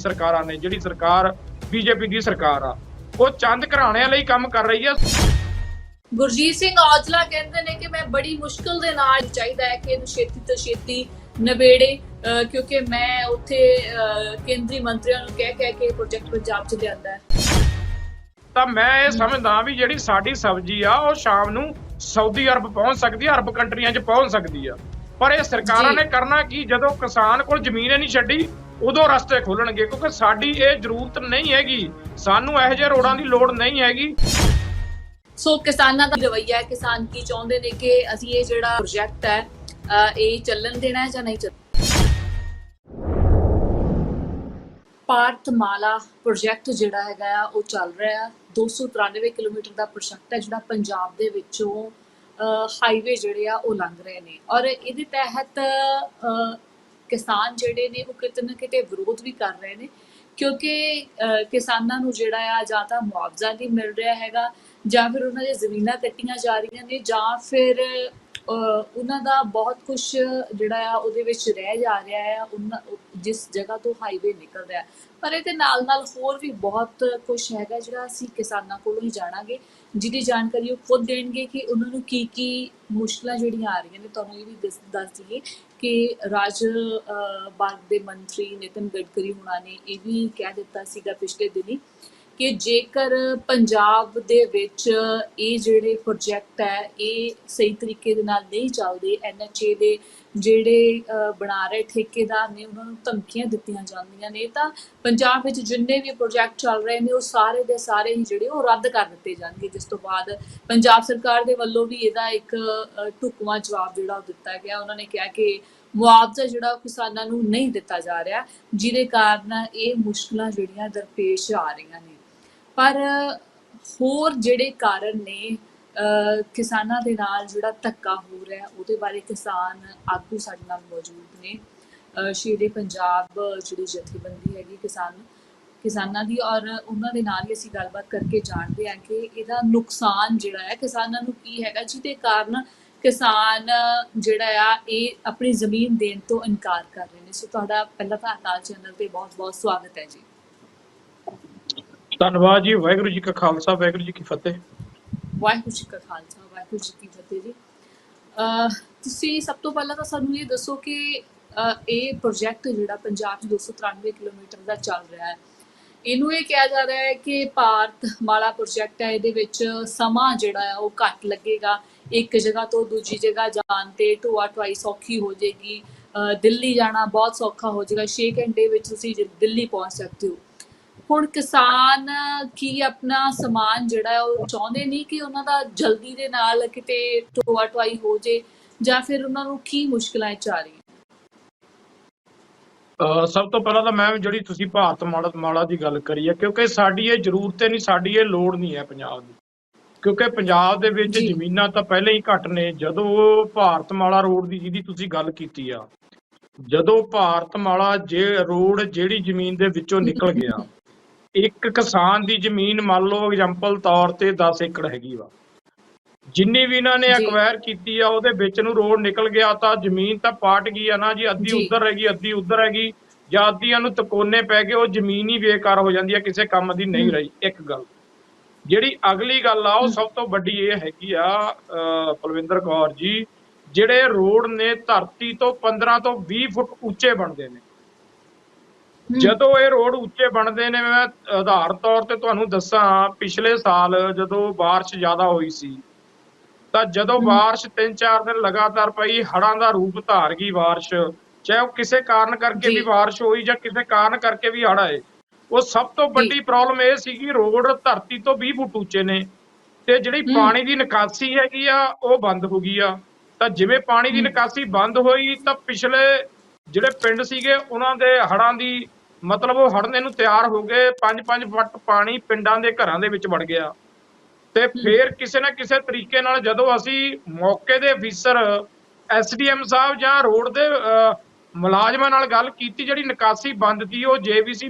ਸਰਕਾਰਾਂ ਨੇ ਜਿਹੜੀ ਸਰਕਾਰ ਬੀਜੇਪੀ ਦੀ ਸਰਕਾਰ ਆ ਉਹ ਚੰਦ ਘਰਾਣਿਆਂ ਲਈ ਕੰਮ ਕਰ ਰਹੀ ਆ। ਗੁਰਜੀਤ ਸਿੰਘ ਔਜਲਾ ਕਹਿੰਦੇ ਨੇ ਕਿ ਮੈਂ ਬੜੀ ਮੁਸ਼ਕਲ ਦੇ ਨਾਲ ਚਾਹੀਦਾ ਹੈ ਕਿ ਇਹਨੂੰ ਛੇਤੀ ਤੋਂ ਛੇਤੀ ਨਵੇੜੇ ਕਿਉਂਕਿ ਮੈਂ ਉੱਥੇ ਕੇਂਦਰੀ ਮੰਤਰੀਆਂ ਨੂੰ ਕਹਿ ਕਹਿ ਕੇ ਪ੍ਰੋਜੈਕਟ ਪੰਜਾਬ ਚ ਲਿਆਂਦਾ ਹੈ। ਤਾਂ ਮੈਂ ਇਹ ਸਮਝਦਾ ਵੀ ਜਿਹੜੀ ਸਾਡੀ ਸਬਜ਼ੀ ਆ ਉਹ ਸ਼ਾਮ ਨੂੰ ਸਾਊਦੀ ਅਰਬ ਪਹੁੰਚ ਸਕਦੀ ਆ ਅਰਬ ਕੰਟਰੀਆਂ 'ਚ ਪਹੁੰਚ ਸਕਦੀ ਆ। ਪਰ ਇਹ ਸਰਕਾਰਾਂ। ਨੇ ਕਰਨਾ ਕੀ? ਜਦੋਂ ਕਿਸਾਨ ਕੋਲ ਜ਼ਮੀਨ ਹੀ ਨਹੀਂ ਛੱਡੀ ਉਦੋਂ ਰਸਤੇ ਖੋਲਣਗੇ, ਕਿਉਂਕਿ ਸਾਡੀ ਇਹ ਜ਼ਰੂਰਤ ਨਹੀਂ ਹੈਗੀ। ਸਾਨੂੰ ਇਹੋ ਜਿਹੇ ਰੋਡਾਂ ਦੀ ਲੋੜ ਨਹੀਂ ਹੈਗੀ। ਸੋ ਕਿਸਾਨਾਂ ਦਾ ਰਵੱਈਆ ਹੈ। ਕਿਸਾਨ ਕੀ ਚਾਹੁੰਦੇ ਨੇ ਕਿ ਅਸੀਂ ਇਹ ਜਿਹੜਾ ਪ੍ਰੋਜੈਕਟ ਹੈ ਇਹ ਚੱਲਣ ਦੇਣਾ ਹੈ ਜਾਂ ਨਹੀਂ ਚੱਲਣ? ਪਾਰਥਮਾਲਾ ਪ੍ਰੋਜੈਕਟ ਜਿਹੜਾ ਹੈਗਾ ਆ, ਉਹ ਚੱਲ ਰਿਹਾ ਹੈ। 293 ਕਿਲੋਮੀਟਰ ਦਾ ਪ੍ਰੋਜੈਕਟ ਹੈ, ਜਿਹੜਾ ਪੰਜਾਬ ਦੇ ਵਿੱਚੋਂ ਹਾਈਵੇ ਜਿਹੜੇ ਆ, ਉਹ ਲੰਘ ਰਹੇ ਨੇ। ਔਰ ਇਹਦੇ ਤਹਿਤ ਕਿਸਾਨ ਜਿਹੜੇ ਨੇ ਉਹ ਕਿਤੇ ਨਾ ਕਿਤੇ ਵਿਰੋਧ ਵੀ ਕਰ ਰਹੇ ਨੇ, ਕਿਉਂਕਿ ਕਿਸਾਨਾਂ ਨੂੰ ਜਿਹੜਾ ਆ ਜਾਂ ਤਾਂ ਮੁਆਵਜ਼ਾ ਨਹੀਂ ਮਿਲ ਰਿਹਾ ਹੈਗਾ, ਜਾਂ ਫਿਰ ਉਹਨਾਂ ਦੀਆਂ ਜ਼ਮੀਨਾਂ ਕੱਟੀਆਂ ਜਾ ਰਹੀਆਂ ਨੇ, ਜਾਂ ਫਿਰ ਉਹਨਾਂ ਦਾ ਬਹੁਤ ਕੁਝ ਜਿਹੜਾ ਆ ਉਹਦੇ ਵਿੱਚ ਰਹਿ ਜਾ ਰਿਹਾ ਹੈ ਉਹਨਾਂ, ਜਿਸ ਜਗ੍ਹਾ ਤੋਂ ਹਾਈਵੇ ਨਿਕਲ ਰਿਹਾ। ਪਰ ਇਹਦੇ ਨਾਲ ਨਾਲ ਹੋਰ ਵੀ ਬਹੁਤ ਕੁਝ ਹੈਗਾ ਜਿਹੜਾ ਅਸੀਂ ਕਿਸਾਨਾਂ ਕੋਲੋਂ ਹੀ ਜਾਣਾਂਗੇ, ਜਿਹਦੀ ਜਾਣਕਾਰੀ ਉਹ ਖੁਦ ਦੇਣਗੇ ਕਿ ਉਹਨਾਂ ਨੂੰ ਕੀ ਕੀ ਮੁਸ਼ਕਲਾਂ ਜਿਹੜੀਆਂ ਆ ਰਹੀਆਂ ਨੇ। ਤੁਹਾਨੂੰ ਇਹ ਵੀ ਦੱਸ ਦੱਸ ਦਈਏ ਕਿ ਰਾਜ ਬਾਗ ਦੇ ਮੰਤਰੀ ਨਿਤਿਨ ਗਡਕਰੀ ਹੁਣਾਂ ਨੇ ਇਹ ਵੀ ਕਹਿ ਦਿੱਤਾ ਸੀਗਾ ਪਿਛਲੇ ਦਿਨੀ। ਕਿ ਜੇਕਰ ਪੰਜਾਬ ਦੇ ਵਿੱਚ ਇਹ ਜਿਹੜੇ ਪ੍ਰੋਜੈਕਟ ਹੈ ਇਹ ਸਹੀ ਤਰੀਕੇ ਦੇ ਨਾਲ ਨਹੀਂ ਚੱਲਦੇ ਐਨਐਚਏ ਦੇ ਜਿਹੜੇ ਬਣਾ ਰਹੇ ਠੇਕੇਦਾਰ ਨੇ ਉਹਨਾਂ ਨੂੰ ਧਮਕੀਆਂ ਦਿੱਤੀਆਂ ਜਾਂਦੀਆਂ ਨੇ ਤਾਂ ਪੰਜਾਬ ਵਿੱਚ ਜਿੰਨੇ ਵੀ ਪ੍ਰੋਜੈਕਟ ਚੱਲ ਰਹੇ ਨੇ ਉਹ ਸਾਰੇ ਦੇ ਸਾਰੇ ਹੀ ਜਿਹੜੇ ਉਹ ਰੱਦ ਕਰ ਦਿੱਤੇ ਜਾਣਗੇ ਜਿਸ ਤੋਂ ਬਾਅਦ ਪੰਜਾਬ ਸਰਕਾਰ ਦੇ ਵੱਲੋਂ ਵੀ ਇਹਦਾ ਇੱਕ ਅਹ, ਢੁਕਵਾਂ ਜਵਾਬ ਜਿਹੜਾ ਉਹ ਦਿੱਤਾ ਗਿਆ। ਉਹਨਾਂ ਨੇ ਕਿਹਾ ਕਿ ਮੁਆਵਜ਼ਾ ਜਿਹੜਾ ਉਹ ਕਿਸਾਨਾਂ ਨੂੰ ਨਹੀਂ ਦਿੱਤਾ ਜਾ ਰਿਹਾ ਜਿਹਦੇ ਕਾਰਨ ਇਹ ਮੁਸ਼ਕਲਾਂ ਜਿਹੜੀਆਂ ਦਰਪੇਸ਼ ਆ ਰਹੀਆਂ ਨੇ। ਪਰ ਹੋਰ ਜਿਹੜੇ ਕਾਰਨ ਨੇ ਕਿਸਾਨਾਂ ਦੇ ਨਾਲ ਜਿਹੜਾ ਧੱਕਾ ਹੋ ਰਿਹਾ ਉਹਦੇ ਬਾਰੇ ਕਿਸਾਨ ਆਗੂ ਸਾਡੇ ਨਾਲ ਮੌਜੂਦ ਨੇ। ਅਹ, ਸ਼ੇਰੇ ਪੰਜਾਬ ਜਿਹੜੀ ਜਥੇਬੰਦੀ ਹੈਗੀ ਕਿਸਾਨ ਕਿਸਾਨਾਂ ਦੀ ਔਰ ਉਹਨਾਂ ਦੇ ਨਾਲ ਹੀ ਅਸੀਂ ਗੱਲਬਾਤ ਕਰਕੇ ਜਾਣਦੇ ਹਾਂ ਕਿ ਇਹਦਾ ਨੁਕਸਾਨ ਜਿਹੜਾ ਹੈ ਕਿਸਾਨਾਂ ਨੂੰ ਕੀ ਹੈਗਾ ਜਿਹਦੇ ਕਾਰਨ ਕਿਸਾਨ ਜਿਹੜਾ ਆ ਇਹ ਆਪਣੀ ਜ਼ਮੀਨ ਦੇਣ ਤੋਂ ਇਨਕਾਰ ਕਰ ਰਹੇ ਨੇ। ਸੋ ਤੁਹਾਡਾ ਪਹਿਲਾਂ ਤਾਂ ਅਕਾਲ ਚੈਨਲ ਤੇ ਬਹੁਤ-ਬਹੁਤ ਸਵਾਗਤ ਹੈ ਜੀ। ਧੰਨਵਾਦ ਜੀ, ਵਾਹਿਗੁਰੂ ਜੀ ਕਾ ਖਾਲਸਾ, ਵਾਹਿਗੁਰੂ ਜੀ ਕੀ ਫਤਿਹ। ਵਾਹਿਗੁਰੂ ਜੀ ਕਾ ਖਾਲਸਾ, ਵਾਹਿਗੁਰੂ ਜੀ ਕੀ ਫਤਿਹ ਜੀ। ਤੁਸੀਂ ਸਭ ਤੋਂ ਪਹਿਲਾਂ ਤਾਂ ਸਾਨੂੰ ਇਹ ਦੱਸੋ ਕਿ ਇਹ ਪ੍ਰੋਜੈਕਟ ਜਿਹੜਾ ਪੰਜਾਬ 'ਚ 293 ਕਿਲੋਮੀਟਰ ਦਾ ਚੱਲ ਰਿਹਾ ਹੈ, ਇਹਨੂੰ ਇਹ ਕਿਹਾ ਜਾ ਰਿਹਾ ਹੈ ਕਿ ਭਾਰਤ ਮਾਲਾ ਪ੍ਰੋਜੈਕਟ ਹੈ, ਇਹਦੇ ਵਿੱਚ ਸਮਾਂ ਜਿਹੜਾ ਹੈ ਉਹ ਘੱਟ ਲੱਗੇਗਾ। ਇੱਕ ਜਗ੍ਹਾ ਤੋਂ ਦੂਜੀ ਜਗ੍ਹਾ ਜਾਣ ਤੇ ਢੋਆ ਢੁਆਈ ਸੌਖੀ ਹੋ ਜਾਏਗੀ ਦਿੱਲੀ ਜਾਣਾ ਬਹੁਤ ਸੌਖਾ ਹੋ ਜਾਏਗਾ। 6 ਘੰਟੇ ਵਿੱਚ ਤੁਸੀਂ ਦਿੱਲੀ ਪਹੁੰਚ ਸਕਦੇ ਹੋ। ਹੁਣ ਕਿਸਾਨ ਕੀ ਆਪਣਾ ਸਮਾਨ ਜਿਹੜਾ ਉਹ ਚਾਹੁੰਦੇ ਨਹੀਂ ਕਿ ਉਹਨਾਂ ਦਾ ਜਲਦੀ ਦੇ ਨਾਲ ਕਿਤੇ ਢੋਆ ਢੁਆਈ ਹੋ ਜੇ ਜਾਂ ਫਿਰ ਉਹਨਾਂ ਨੂੰ ਕੀ ਮੁਸ਼ਕਲਾਂ ਆ ਅਹ ਸਭ ਤੋਂ ਪਹਿਲਾਂ ਤਾਂ ਮੈਂ ਜਿਹੜੀ ਤੁਸੀਂ ਭਾਰਤ ਮਾਲਾ ਮਾਲਾ ਦੀ ਗੱਲ ਕਰੀ ਹੈ ਕਿਉਂਕਿ ਸਾਡੀ ਇਹ ਜ਼ਰੂਰਤ ਨਹੀਂ ਸਾਡੀ ਇਹ ਲੋੜ ਨਹੀਂ ਹੈ ਪੰਜਾਬ ਦੀ ਕਿਉਂਕਿ ਪੰਜਾਬ ਦੇ ਵਿੱਚ। ਜ਼ਮੀਨਾਂ ਤਾਂ ਪਹਿਲਾਂ ਹੀ ਘੱਟ ਨੇ ਜਦੋਂ ਭਾਰਤ ਮਾਲਾ ਰੋਡ ਦੀ ਜਿਹਦੀ ਤੁਸੀਂ ਗੱਲ ਕੀਤੀ ਆ ਜਦੋਂ ਭਾਰਤ ਮਾਲਾ ਜੇ ਰੋਡ ਜਿਹੜੀ ਜ਼ਮੀਨ ਦੇ ਵਿੱਚੋਂ ਨਿਕਲ ਗਿਆ ਇੱਕ ਕਿਸਾਨ ਦੀ ਜ਼ਮੀਨ ਮੰਨ ਲਓ ਐਗਜ਼ਾਮਪਲ ਤੌਰ ਤੇ 10 ਏਕੜ ਹੈਗੀ ਵਾ ਜਿੰਨੀ ਵੀ ਇਹਨਾਂ ਨੇ। ਐਕਵਾਇਰ ਕੀਤੀ ਆ ਉਹਦੇ ਵਿੱਚ ਨੂੰ ਰੋਡ ਨਿਕਲ ਗਿਆ ਤਾਂ ਜ਼ਮੀਨ ਤਾਂ ਪਾਟ ਗਈ ਆ ਨਾ ਜੀ ਅੱਧੀ। ਉੱਧਰ ਹੈਗੀ ਅੱਧੀ ਉੱਧਰ ਹੈਗੀ ਜਾਂ ਅੱਧੀਆਂ ਨੂੰ ਤਕੋਨੇ ਪੈ ਗਏ ਉਹ ਜ਼ਮੀਨ ਹੀ ਬੇਕਾਰ ਹੋ ਜਾਂਦੀ ਆ ਕਿਸੇ ਕੰਮ ਦੀ ਨਹੀਂ। ਰਹੀ ਇੱਕ ਗੱਲ ਜਿਹੜੀ ਅਗਲੀ ਗੱਲ ਆ ਉਹ ਸਭ ਤੋਂ ਵੱਡੀ ਇਹ ਹੈਗੀ ਆ ਪਲਵਿੰਦਰ ਕੌਰ ਜੀ ਜਿਹੜੇ ਰੋਡ ਨੇ ਧਰਤੀ ਤੋਂ 15 ਤੋਂ 20 ਫੁੱਟ ਉੱਚੇ ਬਣਦੇ ਨੇ ਜਦੋਂ ਇਹ ਰੋਡ ਉੱਚੇ ਬਣਦੇ ਨੇ ਮੈਂ ਆਧਾਰ ਤੌਰ ਤੇ ਤੁਹਾਨੂੰ ਦੱਸਾਂ ਪਿਛਲੇ ਸਾਲ ਜਦੋਂ بارش ਜ਼ਿਆਦਾ ਹੋਈ ਸੀ ਤਾਂ ਜਦੋਂ ਹਮ। بارش 3-4 ਦਿਨ ਲਗਾਤਾਰ ਪਈ ਹੜ੍ਹਾਂ ਦਾ ਰੂਪ ਧਾਰ ਗਈ بارش ਚਾਹੇ ਉਹ ਕਿਸੇ ਕਾਰਨ ਕਰਕੇ ਜੀ। ਵੀ بارش ਹੋਈ ਜਾਂ ਕਿਸੇ ਕਾਰਨ ਕਰਕੇ ਵੀ ਹੜ੍ਹ ਆਏ ਉਹ ਸਭ ਤੋਂ ਵੱਡੀ ਪ੍ਰੋਬਲਮ ਇਹ ਸੀਗੀ ਰੋਡ ਧਰਤੀ ਤੋਂ 20 ਫੁੱਟ ਉੱਚੇ ਨੇ ਤੇ ਜਿਹੜੀ ਹਮ। ਪਾਣੀ ਦੀ ਨਿਕਾਸੀ ਹੈਗੀ ਆ ਉਹ ਬੰਦ ਹੋ ਗਈ ਆ ਤਾਂ ਜਿਵੇਂ ਪਾਣੀ ਦੀ ਹਮ। ਨਿਕਾਸੀ ਬੰਦ ਹੋਈ ਤਾਂ ਪਿਛਲੇ ਜਿਹੜੇ ਪਿੰਡ ਸੀਗੇ ਉਹਨਾਂ ਦੇ ਹੜ੍ਹਾਂ ਦੀ ਮਤਲਬ ਉਹ ਹੜ੍ਹਨੇ ਨੂੰ ਤਿਆਰ ਹੋ ਗਏ 5-5 ਫੁੱਟ ਪਾਣੀ ਪਿੰਡਾਂ ਦੇ ਘਰਾਂ ਦੇ ਵਿੱਚ ਵੜ ਗਿਆ। ਤੇ ਫਿਰ ਕਿਸੇ ਨਾ ਕਿਸੇ ਤਰੀਕੇ ਨਾਲ ਜਦੋਂ ਅਸੀਂ ਮੌਕੇ ਦੇ ਅਫੀਸਰ ਐਸਡੀਐਮ ਸਾਹਿਬ ਜਾਂ ਰੋਡ ਦੇ ਮੁਲਾਜ਼ਮਾਂ ਨਾਲ ਗੱਲ ਕੀਤੀ ਜਿਹੜੀ ਨਿਕਾਸੀ ਬੰਦ ਸੀ ਉਹ ਜੇਬੀਸੀ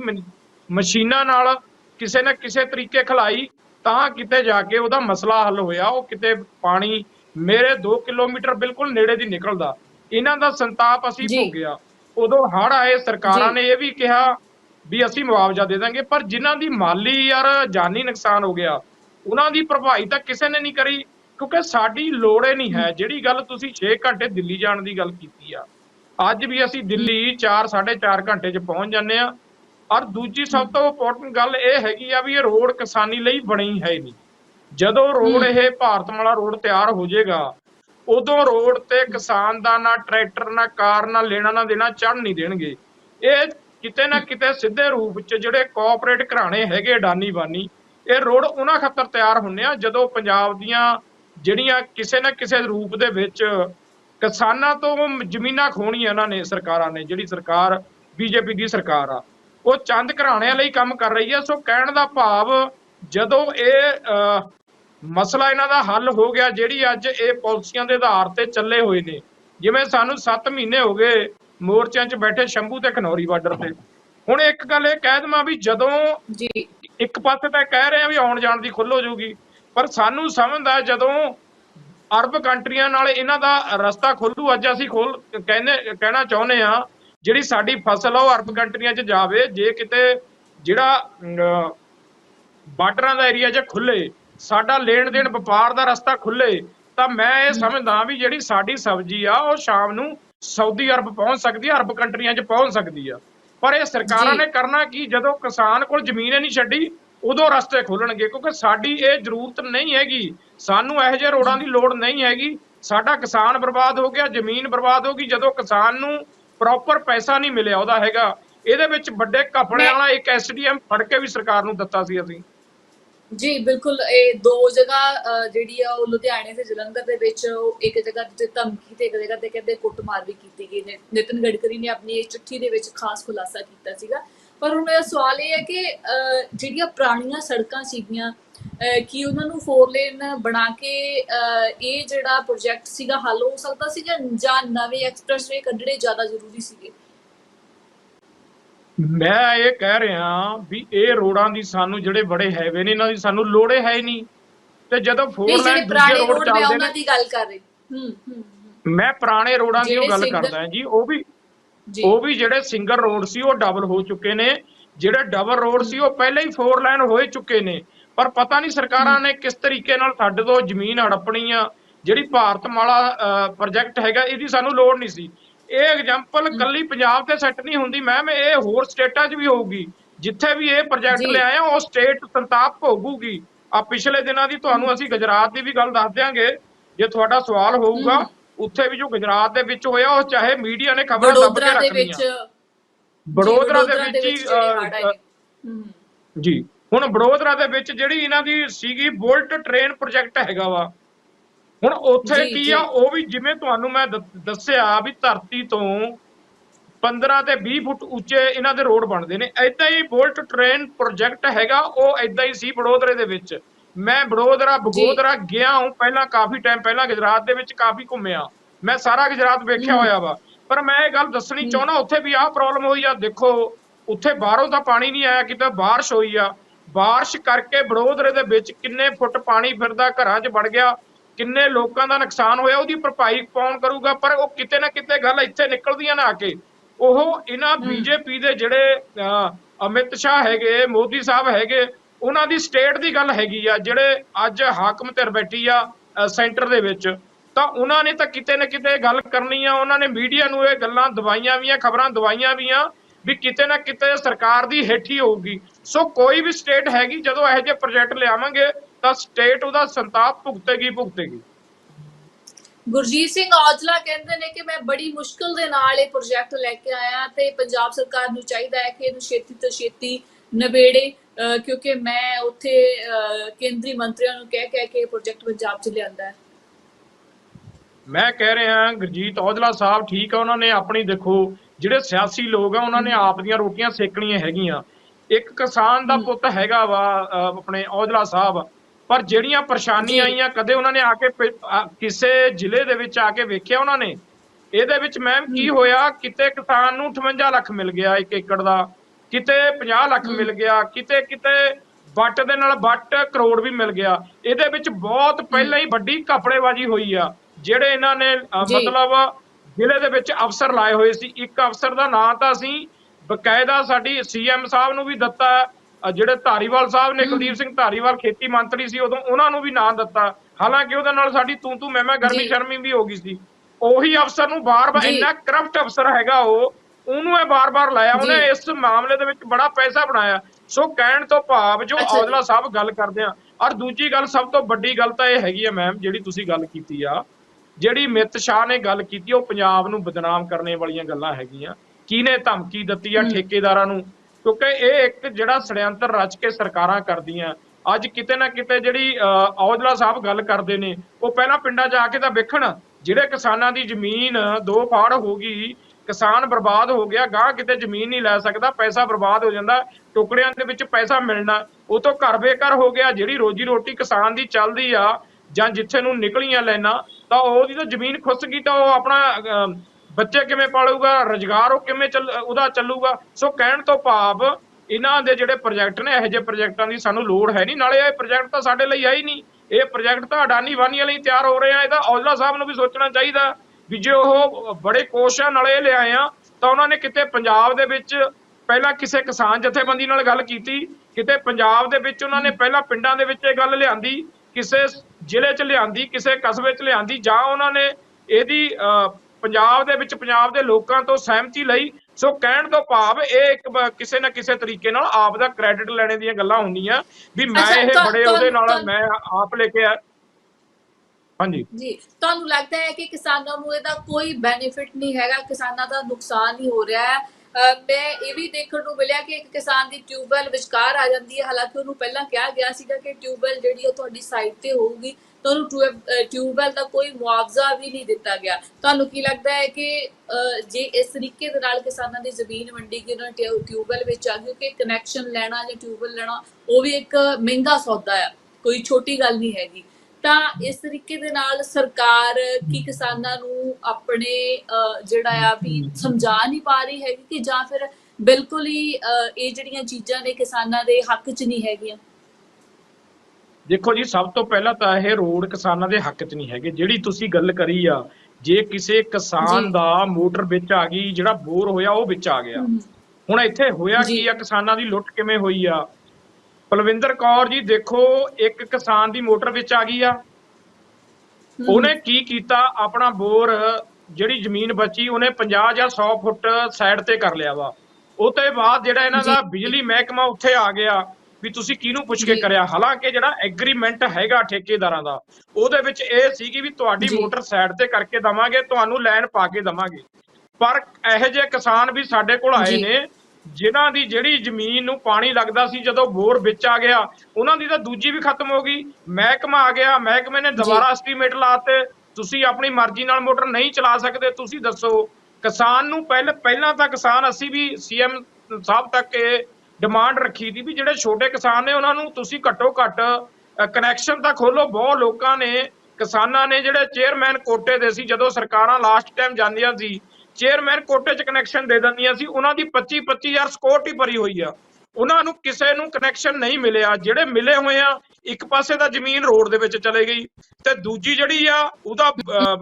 ਮਸ਼ੀਨਾਂ ਨਾਲ ਕਿਸੇ ਨਾ ਕਿਸੇ ਤਰੀਕੇ ਖਲਾਈ ਤਾਂ ਕਿਤੇ ਜਾ ਕੇ ਉਹਦਾ ਮਸਲਾ ਹੱਲ ਹੋਇਆ। ਉਹ ਕਿਤੇ ਪਾਣੀ ਮੇਰੇ 2 ਕਿਲੋਮੀਟਰ ਬਿਲਕੁਲ ਨੇੜੇ ਦੀ ਨਿਕਲਦਾ। ਇਹਨਾਂ ਦਾ ਸੰਤਾਪ ਅਸੀਂ। ਭੋਗਿਆ। ਉਦੋਂ ਹੜ੍ਹ ਆਏ ਸਰਕਾਰਾਂ। ਨੇ ਇਹ ਵੀ ਕਿਹਾ ਵੀ ਅਸੀਂ ਮੁਆਵਜ਼ਾ ਦੇ ਦਾਂਗੇ ਪਰ ਜਿਨ੍ਹਾਂ ਦੀ ਮਾਲੀ ਯਾਰ ਜਾਨੀ ਨੁਕਸਾਨ ਹੋ ਗਿਆ ਉਹਨਾਂ ਦੀ ਭਰਪਾਈ ਤਾਂ ਕਿਸੇ ਨੇ ਨਹੀਂ ਕਰੀ ਕਿਉਂਕਿ ਸਾਡੀ ਲੋੜ ਹੀ ਨਹੀਂ ਹੈ ਜਿਹੜੀ ਗੱਲ ਤੁਸੀਂ 6 ਘੰਟੇ ਦਿੱਲੀ ਜਾਣ ਦੀ ਗੱਲ ਕੀਤੀ ਆ ਅੱਜ ਵੀ ਅਸੀਂ ਦਿੱਲੀ 4 4.5 ਘੰਟੇ 'ਚ ਪਹੁੰਚ ਜਾਂਦੇ ਆ ਔਰ ਦੂਜੀ ਸਭ ਤੋਂ ਇੰਪੋਰਟੈਂਟ ਗੱਲ ਇਹ ਹੈਗੀ ਆ ਵੀ ਇਹ ਰੋਡ ਕਿਸਾਨੀ ਲਈ ਬਣੀ ਹੈ ਨਹੀਂ ਜਦੋਂ ਰੋਡ। ਇਹ ਭਾਰਤ ਮਾਲਾ ਰੋਡ ਤਿਆਰ ਹੋ ਜਾਏਗਾ ਉਦੋਂ ਰੋਡ ਤੇ ਕਿਸਾਨ ਦਾ ਨਾ ਟਰੈਕਟਰ, ਨਾ ਕਾਰ, ਨਾ ਲੈਣਾ, ਨਾ ਦੇਣਾ ਚੜ ਨਹੀਂ ਦੇਣਗੇ। ਇਹ ਕਿਤੇ ਨਾ ਕਿਤੇ ਸਿੱਧੇ ਰੂਪ 'ਚ ਜਿਹੜੇ ਕੋਆਪਰੇਟ ਘਰਾਣੇ ਹੈਗੇ ਅਡਾਨੀ ਬਾਨੀ, ਇਹ ਰੋਡ ਉਹਨਾਂ ਖਾਤਰ ਤਿਆਰ ਹੁੰਨੇ ਆ ਜਦੋਂ ਪੰਜਾਬ ਦੀਆਂ ਜਿਹੜੀਆਂ ਕਿਸੇ ਨਾ ਕਿਸੇ ਰੂਪ ਦੇ ਵਿੱਚ ਕਿਸਾਨਾਂ ਤੋਂ ਜ਼ਮੀਨਾਂ ਖੋਣੀਆਂ ਇਹਨਾਂ ਨੇ ਸਰਕਾਰਾਂ ਨੇ, ਜਿਹੜੀ ਸਰਕਾਰ ਬੀਜੇਪੀ ਦੀ ਸਰਕਾਰ ਆ। ਉਹ ਚੰਦ ਘਰਾਣਿਆਂ ਲਈ ਕੰਮ ਕਰ ਰਹੀ ਹੈ ਸੋ ਕਹਿਣ ਦਾ ਭਾਵ ਜਦੋਂ ਇਹ ਮਸਲਾ ਇਹਨਾਂ ਦਾ ਹੱਲ ਹੋ ਗਿਆ ਜਿਹੜੀ ਅੱਜ ਇਹ ਪਾਲਿਸੀਆਂ ਦੇ ਆਧਾਰ ਤੇ ਚੱਲੇ ਹੋਏ ਨੇ। ਜਿਵੇਂ ਸਾਨੂੰ 7 ਮਹੀਨੇ ਹੋ ਗਏ ਮੋਰਚਿਆਂ 'ਚ ਬੈਠੇ ਸ਼ੰਭੂ ਤੇ ਖਨੌਰੀ ਬਾਰਡਰ ਤੇ। ਹੁਣ ਇੱਕ ਗੱਲ ਇਹ ਕਹਿ ਦਵਾਂ ਵੀ ਜਦੋਂ ਜੀ। ਇੱਕ ਪਾਸੇ ਤਾਂ ਕਹਿ ਰਹੇ ਆ ਵੀ ਆਉਣ ਜਾਣ ਦੀ ਖੁੱਲ੍ਹ ਹੋ ਜਾਊਗੀ ਪਰ ਸਾਨੂੰ ਸਮਝਦਾ ਜਦੋਂ ਅਰਬ ਕੰਟਰੀਆਂ ਨਾਲ ਇਹਨਾਂ ਦਾ ਰਸਤਾ ਖੁੱਲੂ ਅੱਜ ਅਸੀਂ ਖੋਲ ਕਹਿੰਦੇ ਕਹਿਣਾ ਚਾਹੁੰਦੇ ਆ ਜਿਹੜੀ ਸਾਡੀ ਫਸਲ ਆ ਉਹ ਅਰਬ ਕੰਟਰੀਆਂ 'ਚ ਜਾਵੇ ਜੇ ਕਿਤੇ ਜਿਹੜਾ ਬਾਰਡਰਾਂ ਦਾ ਏਰੀਆ 'ਚ ਖੁੱਲੇ ਸਾਡਾ ਲੈਣ ਦੇਣ ਵਪਾਰ ਦਾ ਰਸਤਾ ਖੁੱਲੇ ਤਾਂ ਮੈਂ ਇਹ ਸਮਝਦਾ ਵੀ ਜਿਹੜੀ ਸਾਡੀ ਸਬਜ਼ੀ ਆ ਉਹ ਸ਼ਾਮ ਨੂੰ ਸਾਊਦੀ ਅਰਬ ਪਹੁੰਚ ਸਕਦੀ ਆ ਅਰਬ ਕੰਟਰੀਆਂ 'ਚ ਪਹੁੰਚ ਸਕਦੀ ਆ। ਪਰ ਇਹ ਸਰਕਾਰਾਂ। ਨੇ ਕਰਨਾ ਕੀ? ਜਦੋਂ ਕਿਸਾਨ ਕੋਲ ਜ਼ਮੀਨ ਹੀ ਨਹੀਂ ਛੱਡੀ ਉਦੋਂ ਰਸਤੇ ਖੋਲਣਗੇ ਕਿਉਂਕਿ ਸਾਡੀ ਇਹ ਜ਼ਰੂਰਤ ਨਹੀਂ ਹੈਗੀ। ਸਾਨੂੰ ਇਹੋ ਜਿਹੇ ਰੋਡਾਂ ਦੀ ਲੋੜ ਨਹੀਂ ਹੈਗੀ। ਸਾਡਾ ਕਿਸਾਨ ਬਰਬਾਦ ਹੋ ਗਿਆ ਜ਼ਮੀਨ ਬਰਬਾਦ ਹੋ ਗਈ ਜਦੋਂ ਕਿਸਾਨ ਨੂੰ ਪ੍ਰੋਪਰ ਪੈਸਾ ਨਹੀਂ ਮਿਲਿਆ ਉਹਦਾ ਹੈਗਾ। ਇਹਦੇ ਵਿੱਚ ਵੱਡੇ ਘਪਲੇ ਵਾਲਾ ਇੱਕ ਐਸਡੀਐਮ ਫੜ ਕੇ ਵੀ ਸਰਕਾਰ ਨੂੰ ਦਿੱਤਾ ਸੀ ਅਸੀਂ। ਜੀ ਬਿਲਕੁਲ ਇਹ ਦੋ ਜਗ੍ਹਾ ਜਿਹੜੀ ਆ ਉਹ ਲੁਧਿਆਣੇ ਤੇ ਜਲੰਧਰ ਦੇ ਵਿੱਚ ਉਹ ਇੱਕ ਜਗ੍ਹਾ ਤੇ ਧਮਕੀ ਤੇ ਇੱਕ ਜਗ੍ਹਾ ਤੇ ਕਹਿੰਦੇ ਕੁੱਟਮਾਰ ਵੀ ਕੀਤੀ ਗਈ ਨੇ। ਨਿਤਨ ਗਡਕਰੀ ਨੇ ਆਪਣੀ ਚਿੱਠੀ ਦੇ ਵਿੱਚ ਖਾਸ ਖੁਲਾਸਾ ਕੀਤਾ ਸੀਗਾ। ਪਰ ਹੁਣ ਮੇਰਾ ਸਵਾਲ ਇਹ ਹੈ ਕਿ ਜਿਹੜੀਆਂ ਪੁਰਾਣੀਆਂ ਸੜਕਾਂ ਸੀਗੀਆਂ ਅ, ਕੀ ਉਹਨਾਂ ਨੂੰ ਫੋਰ ਲੇਨ ਬਣਾ ਕੇ ਇਹ ਜਿਹੜਾ ਪ੍ਰੋਜੈਕਟ ਸੀਗਾ ਹੱਲ ਹੋ ਸਕਦਾ ਸੀ ਜਾਂ ਨਵੇਂ ਐਕਸਪ੍ਰੈਸਵੇ ਕੱਢਣੇ ਜ਼ਿਆਦਾ ਜ਼ਰੂਰੀ ਸੀਗੇ? ਮੈਂ ਇਹ ਕਹਿ ਰਿਹਾ ਵੀ ਇਹ ਰੋਡਾਂ ਦੀ ਸਾਨੂੰ ਜਿਹੜੇ ਬੜੇ ਹੈਵੇ ਨੇ ਇਹਨਾਂ ਦੀ ਸਾਨੂੰ ਲੋੜ ਹੀ ਨਹੀਂ। ਤੇ ਜਦੋਂ ਫੋਰ ਲਾਈਨ ਦੂਜੇ ਰੋਡ ਚੱਲਦੇ ਉਹਨਾਂ ਨੇ ਦੀ ਗੱਲ ਕਰ ਰਹੀ। ਹੂੰ। ਮੈਂ ਪੁਰਾਣੇ ਰੋਡਾਂ ਦੀ ਉਹ ਗੱਲ ਕਰਦਾ ਜੀ ਉਹ ਵੀ ਜੀ। ਉਹ ਵੀ ਜਿਹੜੇ ਸਿੰਗਲ ਰੋਡ ਸੀ ਉਹ ਡਬਲ ਹੋ ਚੁੱਕੇ ਨੇ। ਜਿਹੜੇ ਡਬਲ ਰੋਡ ਸੀ ਉਹ ਪਹਿਲਾਂ ਹੀ ਫੋਰ ਲਾਈਨ ਹੋਏ ਚੁੱਕੇ ਨੇ। ਪਰ ਪਤਾ ਨਹੀਂ ਸਰਕਾਰਾਂ ਨੇ ਕਿਸ ਤਰੀਕੇ ਨਾਲ ਸਾਡੇ ਤੋਂ ਜ਼ਮੀਨ ਹੜਪਣੀ ਆ। ਜਿਹੜੀ ਭਾਰਤ ਮਾਲਾ ਪ੍ਰੋਜੈਕਟ ਹੈਗਾ ਇਹਦੀ ਸਾਨੂੰ ਲੋੜ ਨਹੀਂ ਸੀ। ਇਹ ਐਗਜ਼ਾਮਪਲ ਕੱਲੀ ਪੰਜਾਬ ਤੇ ਸੈੱਟ ਨਹੀਂ ਹੁੰਦੀ ਮੈਮ ਇਹ ਹੋਰ ਸਟੇਟਾਂ 'ਚ ਵੀ ਹੋਊਗੀ। ਜਿੱਥੇ ਵੀ ਇਹ ਪ੍ਰੋਜੈਕਟ। ਲਿਆਏ ਆ ਉਹ ਸਟੇਟ ਸੰਤਾਪ ਭੋਗੂਗੀ। ਆ ਪਿਛਲੇ ਦਿਨਾਂ ਦੀ ਤੁਹਾਨੂੰ ਅਸੀਂ ਗੁਜਰਾਤ ਦੀ ਵੀ ਗੱਲ ਦੱਸ ਦਿਆਂਗੇ। ਜੇ ਤੁਹਾਡਾ ਸਵਾਲ ਹੋਊਗਾ। ਉੱਥੇ ਵੀ ਜੋ ਗੁਜਰਾਤ ਦੇ ਵਿੱਚ ਹੋਇਆ ਉਹ ਚਾਹੇ ਮੀਡੀਆ ਨੇ ਖਬਰਾਂ ਦੱਬ ਕੇ ਰੱਖਣੀਆਂ। ਵਡੋਦਰਾ ਦੇ ਵਿੱਚ ਹੀ ਜੀ ਹੁਣ ਵਡੋਦਰਾ ਦੇ ਵਿੱਚ ਜਿਹੜੀ ਇਹਨਾਂ ਦੀ ਸੀਗੀ ਬੁਲਟ ਟ੍ਰੇਨ ਪ੍ਰੋਜੈਕਟ ਹੈਗਾ ਵਾ ਹੁਣ ਉੱਥੇ ਜੀ, ਕੀ ਜੀ। ਆ ਉਹ ਵੀ ਜਿਵੇਂ ਤੁਹਾਨੂੰ ਮੈਂ ਦ- ਦੱਸਿਆ ਵੀ ਧਰਤੀ ਤੋਂ 15 ਤੇ 20 ਫੁੱਟ ਉੱਚੇ ਇਹਨਾਂ ਦੇ ਰੋਡ ਬਣਦੇ ਨੇ। ਏਦਾਂ ਹੀ ਬੁਲਟ ਟ੍ਰੇਨ ਪ੍ਰੋਜੈਕਟ ਹੈਗਾ ਉਹ ਏਦਾਂ ਹੀ ਸੀ ਵਡੋਦਰੇ ਦੇ ਵਿੱਚ। ਮੈਂ ਵਡੋਦਰਾ ਬਗੋਦਰਾ ਗਿਆ ਹਾਂ ਪਹਿਲਾਂ ਕਾਫੀ ਟਾਈਮ ਪਹਿਲਾਂ ਗੁਜਰਾਤ ਦੇ ਵਿੱਚ ਕਾਫੀ ਘੁੰਮਿਆ। ਮੈਂ ਸਾਰਾ ਗੁਜਰਾਤ ਵੇਖਿਆ। ਹੋਇਆ ਵਾ। ਪਰ ਮੈਂ ਇਹ ਗੱਲ ਦੱਸਣੀ। ਚਾਹੁੰਦਾ ਉੱਥੇ ਵੀ ਆਹ ਪ੍ਰੋਬਲਮ ਹੋਈ ਆ ਦੇਖੋ ਉੱਥੇ ਬਾਹਰੋਂ ਤਾਂ ਪਾਣੀ ਨਹੀਂ ਆਇਆ ਕਿਤੇ ਬਾਰਿਸ਼ ਹੋਈ ਆ। ਬਾਰਿਸ਼ ਕਰਕੇ ਵਡੋਦਰੇ ਦੇ ਵਿੱਚ ਕਿੰਨੇ ਫੁੱਟ ਪਾਣੀ ਫਿਰਦਾ ਘਰਾਂ 'ਚ ਵੜ ਗਿਆ। ਕਿੰਨੇ ਲੋਕਾਂ ਦਾ ਨੁਕਸਾਨ ਹੋਇਆ ਉਹਦੀ ਭਰਪਾਈ ਕੌਣ ਕਰੂਗਾ? ਪਰ ਉਹ ਕਿਤੇ ਨਾ ਕਿਤੇ ਗੱਲ ਇੱਥੇ ਨਿਕਲਦੀਆਂ ਨਾ ਆ ਕੇ। ਉਹ ਇਹਨਾਂ ਬੀਜੇਪੀ ਦੇ ਜਿਹੜੇ ਅਮਿਤ ਸ਼ਾਹ ਹੈਗੇ ਮੋਦੀ ਸਾਹਿਬ ਹੈਗੇ ਉਹਨਾਂ ਦੀ ਸਟੇਟ ਦੀ ਗੱਲ ਹੈਗੀ ਆ ਜਿਹੜੇ ਅੱਜ ਹਾਕਮ ਧਿਰ ਬੈਠੀ ਆ ਸੈਂਟਰ ਦੇ ਵਿੱਚ। ਤਾਂ ਉਹਨਾਂ ਨੇ ਤਾਂ ਕਿਤੇ ਨਾ ਕਿਤੇ ਗੱਲ ਕਰਨੀ ਆ ਉਹਨਾਂ ਨੇ ਮੀਡੀਆ ਨੂੰ ਇਹ ਗੱਲਾਂ ਦਵਾਈਆਂ ਵੀ ਆ ਖਬਰਾਂ ਦਵਾਈਆਂ ਵੀ ਆ ਵੀ ਕਿਤੇ ਨਾ ਕਿਤੇ ਸਰਕਾਰ ਦੀ ਹੇਠੀ ਹੋਊਗੀ। ਸੋ ਕੋਈ ਵੀ ਸਟੇਟ ਹੈਗੀ ਜਦੋਂ ਇਹੋ ਜਿਹੇ ਪ੍ਰੋਜੈਕਟ ਲਿਆਵਾਂਗੇ ਤਾਂ ਸਟੇਟ ਉਹਦਾ ਸੰਤਾਪ ਭੁਗਤੇਗੀ ਭੁਗਤੇਗੀ। ਗੁਰਜੀਤ ਸਿੰਘ ਔਜਲਾ ਕਹਿੰਦੇ ਨੇ ਕਿ ਮੈਂ ਬੜੀ ਮੁਸ਼ਕਲ ਦੇ ਨਾਲ ਇਹ ਪ੍ਰੋਜੈਕਟ ਲੈ ਕੇ ਆਇਆ ਤੇ ਪੰਜਾਬ ਸਰਕਾਰ ਨੂੰ ਚਾਹੀਦਾ ਹੈ ਕਿ ਇਹਨੂੰ ਛੇਤੀ ਤੋਂ ਛੇਤੀ ਨਵੇੜੇ ਕਿਉਂਕਿ ਮੈਂ ਉੱਥੇ ਕੇਂਦਰੀ ਮੰਤਰੀਆਂ ਨੂੰ ਕਹਿ ਕਹਿ ਕੇ ਇਹ ਪ੍ਰੋਜੈਕਟ ਪੰਜਾਬ 'ਚ ਲਿਆਂਦਾ ਹੈ। ਮੈਂ ਕਹਿ ਰਿਹਾ ਗੁਰਜੀਤ ਔਜਲਾ ਸਾਹਿਬ ਠੀਕ ਆ ਉਹਨਾਂ ਨੇ ਆਪਣੀ ਦੇਖੋ ਜਿਹੜੇ ਸਿਆਸੀ ਲੋਕ ਆ ਉਹਨਾਂ ਨੇ ਆਪ ਦੀਆਂ ਰੋਟੀਆਂ ਸੇਕਣੀਆਂ ਹੈਗੀਆਂ। ਇੱਕ ਕਿਸਾਨ ਦਾ। ਪੁੱਤ ਹੈਗਾ ਵਾ ਆਪਣੇ ਔਜਲਾ ਸਾਹਿਬ ਪਰ ਜਿਹੜੀਆਂ ਪਰੇਸ਼ਾਨੀਆਂ। ਆਈਆਂ ਕਦੇ ਉਹਨਾਂ ਨੇ ਆ ਕੇ ਕਿਸੇ ਜ਼ਿਲ੍ਹੇ ਦੇ ਵਿੱਚ ਆ ਕੇ ਵੇਖਿਆ ਉਹਨਾਂ ਨੇ? ਇਹਦੇ ਵਿੱਚ ਮੈਮ ਕੀ। ਹੋਇਆ? ਕਿਤੇ ਕਿਸਾਨ ਨੂੰ 58 ਲੱਖ ਮਿਲ ਗਿਆ ਇੱਕ ਏਕੜ ਦਾ। ਕਿਤੇ 50 ਲੱਖ। ਮਿਲ ਗਿਆ। ਕਿਤੇ ਕਿਤੇ ਵੱਟ ਦੇ ਨਾਲ ਵੱਟ ਕਰੋੜ ਵੀ ਮਿਲ ਗਿਆ। ਇਹਦੇ ਵਿੱਚ ਬਹੁਤ ਪਹਿਲਾਂ ਹੀ ਵੱਡੀ ਕਪੜੇਬਾਜ਼ੀ ਹੋਈ ਆ। ਜਿਹੜੇ ਇਹਨਾਂ ਨੇ। ਮਤਲਬ ਜ਼ਿਲ੍ਹੇ ਦੇ ਵਿੱਚ ਅਫਸਰ ਲਾਏ ਹੋਏ ਸੀ। ਇੱਕ ਅਫਸਰ ਦਾ ਨਾਂ ਤਾਂ ਅਸੀਂ ਬਕਾਇਦਾ ਸਾਡੀ ਸੀਐਮ ਸਾਹਿਬ ਨੂੰ ਵੀ ਦਿੱਤਾ। ਜਿਹੜੇ ਧਾਰੀਵਾਲ ਸਾਹਿਬ ਨੇ ਕੁਲਦੀਪ ਸਿੰਘ ਧਾਰੀਵਾਲ ਖੇਤੀ ਮੰਤਰੀ ਸੀ ਉਦੋਂ ਉਹਨਾਂ ਨੂੰ ਵੀ ਨਾਂ ਦਿੱਤਾ ਹਾਲਾਂਕਿ ਉਹਦੇ ਨਾਲ ਸਾਡੀ ਤੂੰ ਤੂੰ ਮੈਂ ਮੈਂ ਗਰਮੀ। ਸ਼ਰਮੀ ਵੀ ਹੋ ਗਈ ਸੀ ਉਹੀ ਅਫਸਰ ਨੂੰ ਬਾਰ-ਬਾਰ। ਇੰਨਾ ਕਰਪਟ ਅਫਸਰ ਹੈਗਾ ਉਹ ਉਹਨੂੰ ਇਹ ਬਾਰ-ਬਾਰ ਲਾਇਆ ਉਹਨੇ। ਇਸ ਮਾਮਲੇ ਦੇ ਵਿੱਚ ਬੜਾ ਪੈਸਾ ਬਣਾਇਆ ਸੋ ਕਹਿਣ ਤੋਂ ਭਾਵ ਜੋ। ਔਜਲਾ ਸਾਹਿਬ ਗੱਲ ਕਰਦੇ ਆ ਔਰ ਦੂਜੀ ਗੱਲ ਸਭ ਤੋਂ ਵੱਡੀ ਗੱਲ ਤਾਂ ਇਹ ਹੈਗੀ ਆ ਮੈਮ ਜਿਹੜੀ ਤੁਸੀਂ ਗੱਲ ਕੀਤੀ ਆ ਜਿਹੜੀ ਮਿਤ ਸ਼ਾਹ ਨੇ ਗੱਲ ਕੀਤੀ ਉਹ ਪੰਜਾਬ ਨੂੰ ਬਦਨਾਮ ਕਰਨੇ ਵਾਲੀਆਂ ਗੱਲਾਂ ਹੈਗੀਆਂ ਕਿਹਨੇ ਧਮਕੀ ਦਿੱਤੀ ਆ। ਠੇਕੇਦਾਰਾਂ ਨੂੰ ਕਿਉਂਕਿ ਇਹ ਇੱਕ ਜਿਹੜਾ ਛੜਯੰਤਰ ਰਚ ਕੇ ਸਰਕਾਰਾਂ ਕਰਦੀਆਂ। ਅੱਜ ਕਿਤੇ ਨਾ ਕਿਤੇ ਜਿਹੜੀ ਔਜਲਾ ਸਾਹਿਬ ਗੱਲ ਕਰਦੇ ਨੇ ਉਹ ਪਹਿਲਾਂ ਪਿੰਡਾਂ ਜਾ ਕੇ ਤਾਂ ਵੇਖਣ ਜਿਹੜੇ ਕਿਸਾਨਾਂ ਦੀ ਜ਼ਮੀਨ ਦੋ ਫਾੜ ਹੋ ਗਈ ਕਿਸਾਨ ਬਰਬਾਦ ਹੋ ਗਿਆ ਗਾਂ ਕਿਤੇ ਜ਼ਮੀਨ ਨਹੀਂ ਲੈ ਸਕਦਾ ਪੈਸਾ ਬਰਬਾਦ ਹੋ ਜਾਂਦਾ ਟੁਕੜਿਆਂ ਦੇ ਵਿੱਚ ਪੈਸਾ ਮਿਲਣਾ ਉਹ ਤੋਂ ਘਰ ਬੇਘਰ ਹੋ ਗਿਆ ਜਿਹੜੀ ਰੋਜੀ ਰੋਟੀ ਕਿਸਾਨ ਦੀ ਚੱਲਦੀ ਆ ਜਾਂ ਜਿੱਥੇ ਨੂੰ ਨਿਕਲੀਆਂ ਲੈਣਾ ਤਾਂ ਉਹਦੀ ਤਾਂ ਜ਼ਮੀਨ ਖੁੱਸ ਗਈ ਤਾਂ ਉਹ ਆਪਣਾ ਅਹ, ਬੱਚੇ ਕਿਵੇਂ ਪਾਲੂਗਾ ਰੁਜ਼ਗਾਰ ਉਹ ਕਿਵੇਂ ਚੱਲ ਉਹਦਾ ਚੱਲੂਗਾ? ਸੋ ਕਹਿਣ ਤੋਂ ਭਾਵ ਇਹਨਾਂ ਦੇ ਜਿਹੜੇ ਪ੍ਰੋਜੈਕਟ ਨੇ ਇਹੋ ਜਿਹੇ ਪ੍ਰੋਜੈਕਟਾਂ ਦੀ ਸਾਨੂੰ ਲੋੜ ਹੈ ਨਹੀਂ। ਨਾਲੇ ਇਹ ਪ੍ਰੋਜੈਕਟ ਤਾਂ ਸਾਡੇ ਲਈ ਹੈ ਹੀ ਨਹੀਂ। ਇਹ ਪ੍ਰੋਜੈਕਟ ਤਾਂ ਅਡਾਨੀ ਵਾਨੀਆਂ ਲਈ ਤਿਆਰ ਹੋ ਰਹੇ ਆ। ਇਹਦਾ ਔਜਲਾ ਸਾਹਿਬ ਨੂੰ ਵੀ ਸੋਚਣਾ ਚਾਹੀਦਾ ਵੀ ਜੇ ਉਹ ਬੜੇ ਕੋਸ਼ਾਂ ਨਾਲ ਇਹ ਲਿਆਏ ਆ ਤਾਂ ਉਹਨਾਂ ਨੇ ਕਿਤੇ ਪੰਜਾਬ ਦੇ ਵਿੱਚ ਪਹਿਲਾਂ ਕਿਸੇ ਕਿਸਾਨ ਜਥੇਬੰਦੀ ਨਾਲ ਗੱਲ ਕੀਤੀ ਕਿਤੇ ਪੰਜਾਬ ਦੇ ਵਿੱਚ ਉਹਨਾਂ ਨੇ ਪਹਿਲਾਂ ਪਿੰਡਾਂ ਦੇ ਵਿੱਚ ਇਹ ਗੱਲ ਲਿਆਂਦੀ ਕਿਸੇ ਜ਼ਿਲ੍ਹੇ 'ਚ ਲਿਆਂਦੀ ਕਿਸੇ ਕਸਬੇ 'ਚ ਲਿਆਂਦੀ ਜਾਂ ਉਹਨਾਂ ਨੇ ਇਹਦੀ ਅਹ, ਪੰਜਾਬ ਦੇ ਵਿੱਚ ਪੰਜਾਬ ਦੇ ਲੋਕਾਂ ਤੋਂ ਸਹਿਮਤੀ ਲਈ ਸੋ ਕਹਿਣ ਤੋਂ ਭਾਵ ਇਹ ਇੱਕ ਕਿਸੇ ਨਾ ਕਿਸੇ ਤਰੀਕੇ ਨਾਲ ਆਪ ਦਾ ਕ੍ਰੈਡਿਟ ਲੈਣੇ ਦੀਆਂ ਗੱਲਾਂ ਹੁੰਦੀਆਂ ਵੀ ਮੈਂ ਇਹ ਬੜੇ ਉਹਦੇ ਨਾਲ ਮੈਂ ਆਪ ਲੈ ਕੇ ਆ। ਹਾਂਜੀ। ਜੀ ਤੁਹਾਨੂੰ ਲੱਗਦਾ ਹੈ ਕਿ ਕਿਸਾਨਾਂ ਨੂੰ ਇਹਦਾ ਕੋਈ ਬੈਨੀਫਿਟ ਨਹੀਂ ਹੈਗਾ ਕਿਸਾਨਾਂ ਦਾ ਨੁਕਸਾਨ ਹੀ ਹੋ ਰਿਹਾ ਹੈ। ਮੈਂ ਇਹ ਵੀ ਦੇਖਣ ਨੂੰ ਮਿਲਿਆ ਕਿ ਇੱਕ ਕਿਸਾਨ ਦੀ ਟਿਊਬਵੈਲ ਵਿਚਕਾਰ ਆ ਜਾਂਦੀ ਹੈ। ਹਾਲਾਂਕਿ ਉਹਨੂੰ ਪਹਿਲਾਂ ਕਿਹਾ ਗਿਆ ਸੀਗਾ ਕਿ ਟਿਊਬਵੈਲ ਜਿਹੜੀ ਉਹ ਤੁਹਾਡੀ ਸਾਈਟ ਤੇ ਹੋਊਗੀ, ਤਾਂ ਉਹਨੂੰ ਟਿਊਬ- ਅਹ ਟਿਊਬਵੈਲ ਦਾ ਕੋਈ ਮੁਆਵਜ਼ਾ ਵੀ ਨਹੀਂ ਦਿੱਤਾ ਗਿਆ। ਤੁਹਾਨੂੰ ਕੀ ਲੱਗਦਾ ਹੈ ਕਿ ਜੇ ਇਸ ਤਰੀਕੇ ਦੇ ਨਾਲ ਕਿਸਾਨਾਂ ਦੀ ਜ਼ਮੀਨ ਵੰਡੀ ਗਈ, ਉਹਨਾਂ ਟਿਊ- ਟਿਊਬਵੈਲ ਵਿੱਚ ਆ ਕਿਉਂਕਿ ਕਨੈਕਸ਼ਨ ਲੈਣਾ ਜਾਂ ਟਿਊਬਵੈਲ ਲੈਣਾ, ਉਹ ਵੀ ਇੱਕ ਮਹਿੰਗਾ ਸੌਦਾ ਹੈ ਕੋਈ ਛੋਟੀ ਗੱਲ ਨਹੀਂ ਹੈਗੀ। ਤਾਂ ਇਸ ਤਰੀਕੇ ਦੇ ਨਾਲ ਸਰਕਾਰ ਕੀ ਕਿਸਾਨਾਂ ਨੂੰ ਆਪਣੇ ਜਿਹੜਾ ਆ ਵੀ ਸਮਝਾ ਨਹੀਂ ਪਾ ਰਹੀ ਹੈਗੀ ਕਿ ਜਾਂ ਫਿਰ ਬਿਲਕੁਲ ਹੀ ਇਹ ਜਿਹੜੀਆਂ ਚੀਜ਼ਾਂ ਨੇ ਕਿਸਾਨਾਂ ਦੇ ਹੱਕ 'ਚ ਨਹੀਂ ਹੈਗੀਆਂ? ਦੇਖੋ ਜੀ ਸਭ ਤੋਂ ਪਹਿਲਾਂ ਤਾਂ ਇਹ ਰੋਡ ਕਿਸਾਨਾਂ ਦੇ ਹੱਕ 'ਚ ਨਹੀਂ ਹੈਗੇ। ਜਿਹੜੀ ਤੁਸੀਂ ਗੱਲ ਕਰੀ ਆ ਜੇ ਕਿਸੇ ਕਿਸਾਨ। ਦਾ ਮੋਟਰ ਵਿੱਚ ਆ ਗਈ ਜਿਹੜਾ ਬੋਰ ਹੋਇਆ ਉਹ ਵਿੱਚ ਆ ਗਿਆ। ਹੁਣ ਇੱਥੇ ਹੋਇਆ। ਕੀ ਆ? ਕਿਸਾਨਾਂ ਦੀ ਲੁੱਟ ਕਿਵੇਂ ਹੋਈ ਆ? ਪਲਵਿੰਦਰ ਕੌਰ ਜੀ ਦੇਖੋ ਇੱਕ ਕਿਸਾਨ ਦੀ ਮੋਟਰ ਵਿੱਚ ਆ ਗਈ ਆ ਉਹਨੇ ਕੀ ਕੀਤਾ ਆਪਣਾ ਬੋਰ ਜਿਹੜੀ ਜ਼ਮੀਨ ਬਚੀ ਉਹਨੇ 50 ਜਾਂ 100 ਫੁੱਟ ਸਾਈਡ ਤੇ ਕਰ ਲਿਆ ਵਾ ਉਹ ਤੋਂ ਬਾਅਦ ਜਿਹੜਾ ਇਹਨਾਂ ਦਾ। ਬਿਜਲੀ ਮਹਿਕਮਾ ਉੱਥੇ ਆ ਗਿਆ ਵੀ ਤੁਸੀਂ ਕਿਹਨੂੰ ਪੁੱਛ ਕੇ। ਕਰਿਆ ਹਾਲਾਂਕਿ ਜਿਹੜਾ ਐਗਰੀਮੈਂਟ ਹੈਗਾ ਠੇਕੇਦਾਰਾਂ ਦਾ ਉਹਦੇ ਵਿੱਚ ਇਹ ਸੀਗੀ ਵੀ ਤੁਹਾਡੀ। ਮੋਟਰ ਸਾਈਡ ਤੇ ਕਰਕੇ ਦਵਾਂਗੇ ਤੁਹਾਨੂੰ ਲਾਈਨ ਪਾ ਕੇ ਦਵਾਂਗੇ ਪਰ ਇਹੋ ਜਿਹੇ ਕਿਸਾਨ ਵੀ ਸਾਡੇ ਕੋਲ ਆਏ। ਨੇ ਜਿਨ੍ਹਾਂ ਦੀ ਜਿਹੜੀ ਜ਼ਮੀਨ ਨੂੰ ਪਾਣੀ ਲੱਗਦਾ ਸੀ ਜਦੋਂ ਬੋਰ ਵਿੱਚ ਆ ਗਿਆ ਉਹਨਾਂ ਦੀ ਤਾਂ ਦੂਜੀ ਵੀ ਖਤਮ ਹੋ ਗਈ। ਮਹਿਕਮਾ ਆ ਗਿਆ ਮਹਿਕਮੇ ਨੇ ਦੁਬਾਰਾ ਐਸਟੀਮੇਟ ਲਾਤੇ ਤੁਸੀਂ ਆਪਣੀ ਮਰਜ਼ੀ ਨਾਲ ਮੋਟਰ ਨਹੀਂ ਚਲਾ ਸਕਦੇ ਤੁਸੀਂ ਦੱਸੋ। ਕਿਸਾਨ ਨੂੰ ਪਹਿਲੇ ਪਹਿਲਾਂ ਤਾਂ ਕਿਸਾਨ ਅਸੀਂ ਵੀ ਸੀਐਮ ਸਾਹਿਬ ਤੱਕ ਇਹ ਡਿਮਾਂਡ ਰੱਖੀ ਸੀ ਵੀ ਜਿਹੜੇ ਛੋਟੇ ਕਿਸਾਨ ਨੇ ਉਹਨਾਂ ਨੂੰ ਤੁਸੀਂ ਘੱਟੋ ਘੱਟ ਕਨੈਕਸ਼ਨ ਤਾਂ ਖੋਲੋ ਬਹੁਤ ਲੋਕਾਂ ਨੇ ਕਿਸਾਨਾਂ ਨੇ ਜਿਹੜੇ ਚੇਅਰਮੈਨ ਕੋਟੇ ਦੇ ਸੀ ਜਦੋਂ ਸਰਕਾਰਾਂ ਲਾਸਟ ਟਾਈਮ ਜਾਂਦੀਆਂ ਸੀ ਚੇਅਰਮੈਨ ਕੋਟੇ 'ਚ ਕਨੈਕਸ਼ਨ ਦੇ ਦਿੰਦੀਆਂ ਸੀ ਉਹਨਾਂ ਦੀ 25 25000 ਸਕੋਰਟੀ ਭਰੀ ਹੋਈ ਆ। ਉਹਨਾਂ ਨੂੰ ਕਿਸੇ ਨੂੰ ਕਨੈਕਸ਼ਨ ਨਹੀਂ ਮਿਲਿਆ। ਜਿਹੜੇ ਮਿਲੇ ਹੋਏ ਆ ਇੱਕ ਪਾਸੇ ਤਾਂ ਜ਼ਮੀਨ ਰੋਡ ਦੇ ਵਿੱਚ ਚਲੇ ਗਈ ਤੇ ਦੂਜੀ ਜਿਹੜੀ ਆ ਉਹਦਾ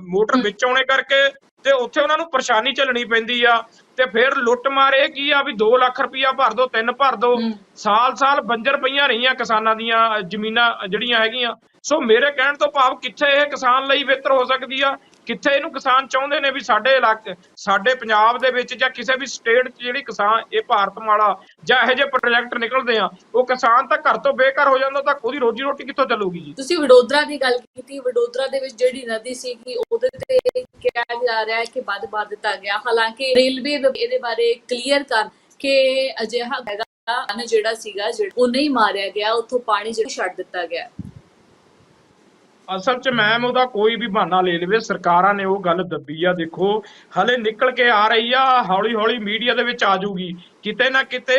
ਮੋਟਰ ਵਿੱਚ ਆਉਣੇ ਕਰਕੇ ਤੇ ਉੱਥੇ ਉਹਨਾਂ ਨੂੰ ਪਰੇਸ਼ਾਨੀ ਝੱਲਣੀ ਪੈਂਦੀ ਆ। ਤੇ ਫਿਰ ਲੁੱਟ ਮਾਰ ਇਹ ਕੀ ਆ ਵੀ 2 ਲੱਖ ਰੁਪਇਆ ਭਰ ਦੋ 3 ਭਰ ਦੋ। ਹਮ। ਸਾਲ ਸਾਲ ਬੰਜਰ ਪਈਆਂ ਰਹੀਆਂ ਕਿਸਾਨਾਂ ਦੀਆਂ ਜ਼ਮੀਨਾਂ ਜਿਹੜੀਆਂ ਹੈਗੀਆਂ। ਸੋ ਮੇਰੇ ਕਹਿਣ ਤੋਂ ਭਾਵ ਕਿੱਥੇ ਇਹ ਕਿਸਾਨ ਲਈ ਬਿਹਤਰ ਹੋ ਸਕਦੀ ਆ? ਕਿੱਥੇ ਇਹਨੂੰ ਕਿਸਾਨ ਚਾਹੁੰਦੇ ਨੇ ਵੀ ਸਾਡੇ ਇਲਾਕੇ, ਸਾਡੇ ਪੰਜਾਬ ਦੇ ਵਿੱਚ ਜਾਂ ਕਿਸੇ ਵੀ ਸਟੇਟ 'ਚ ਜਿਹੜੀ ਕਿਸਾਨ, ਇਹ ਭਾਰਤ ਮਾਲਾ ਜਾਂ ਇਹੋ ਜਿਹੇ ਪ੍ਰੋਜੈਕਟ ਨਿਕਲਦੇ ਆ, ਉਹ ਕਿਸਾਨ ਤਾਂ ਘਰ ਤੋਂ ਬੇਘਰ ਹੋ ਜਾਂਦਾ, ਤਾਂ ਉਹਦੀ ਰੋਜੀ ਰੋਟੀ ਕਿੱਥੋਂ ਚੱਲੂਗੀ ਜੀ? ਤੁਸੀਂ ਵਡੋਦਰਾ ਦੀ ਗੱਲ ਕੀਤੀ, ਵਡੋਦਰਾ ਦੇ ਵਿੱਚ ਜਿਹੜੀ ਨਦੀ ਸੀਗੀ ਕਿ ਉਹਦੇ ਤੇ ਕਿਹਾ ਜਾ ਰਿਹਾ ਹੈ ਕਿ ਬੰਦ ਮਾਰ ਦਿੱਤਾ ਗਿਆ। ਹਾਲਾਂਕਿ ਰੇਲਵੇ ਇਹਦੇ ਬਾਰੇ ਕਲੀਅਰ ਕਰ ਕਿ ਅਜਿਹਾ ਹੈਗਾ, ਜਿਹੜਾ ਸੀਗਾ ਉਹ ਨਹੀਂ ਮਾਰਿਆ ਗਿਆ, ਉੱਥੋਂ ਪਾਣੀ ਜਿਹੜਾ ਛੱਡ ਦਿੱਤਾ ਗਿਆ। ਅਸਲ 'ਚ ਮੈਮ ਉਹਦਾ ਕੋਈ ਵੀ ਬਹਾਨਾ ਲੈ ਲਵੇ, ਸਰਕਾਰਾਂ ਨੇ ਉਹ ਗੱਲ ਦੱਬੀ ਆ, ਦੇਖੋ, ਹਲੇ ਨਿਕਲ ਕੇ ਆ ਰਹੀ ਆ ਹੌਲੀ ਹੌਲੀ ਮੀਡੀਆ ਦੇ ਵਿੱਚ ਆ ਜਾਊਗੀ। ਕਿਤੇ ਨਾ ਕਿਤੇ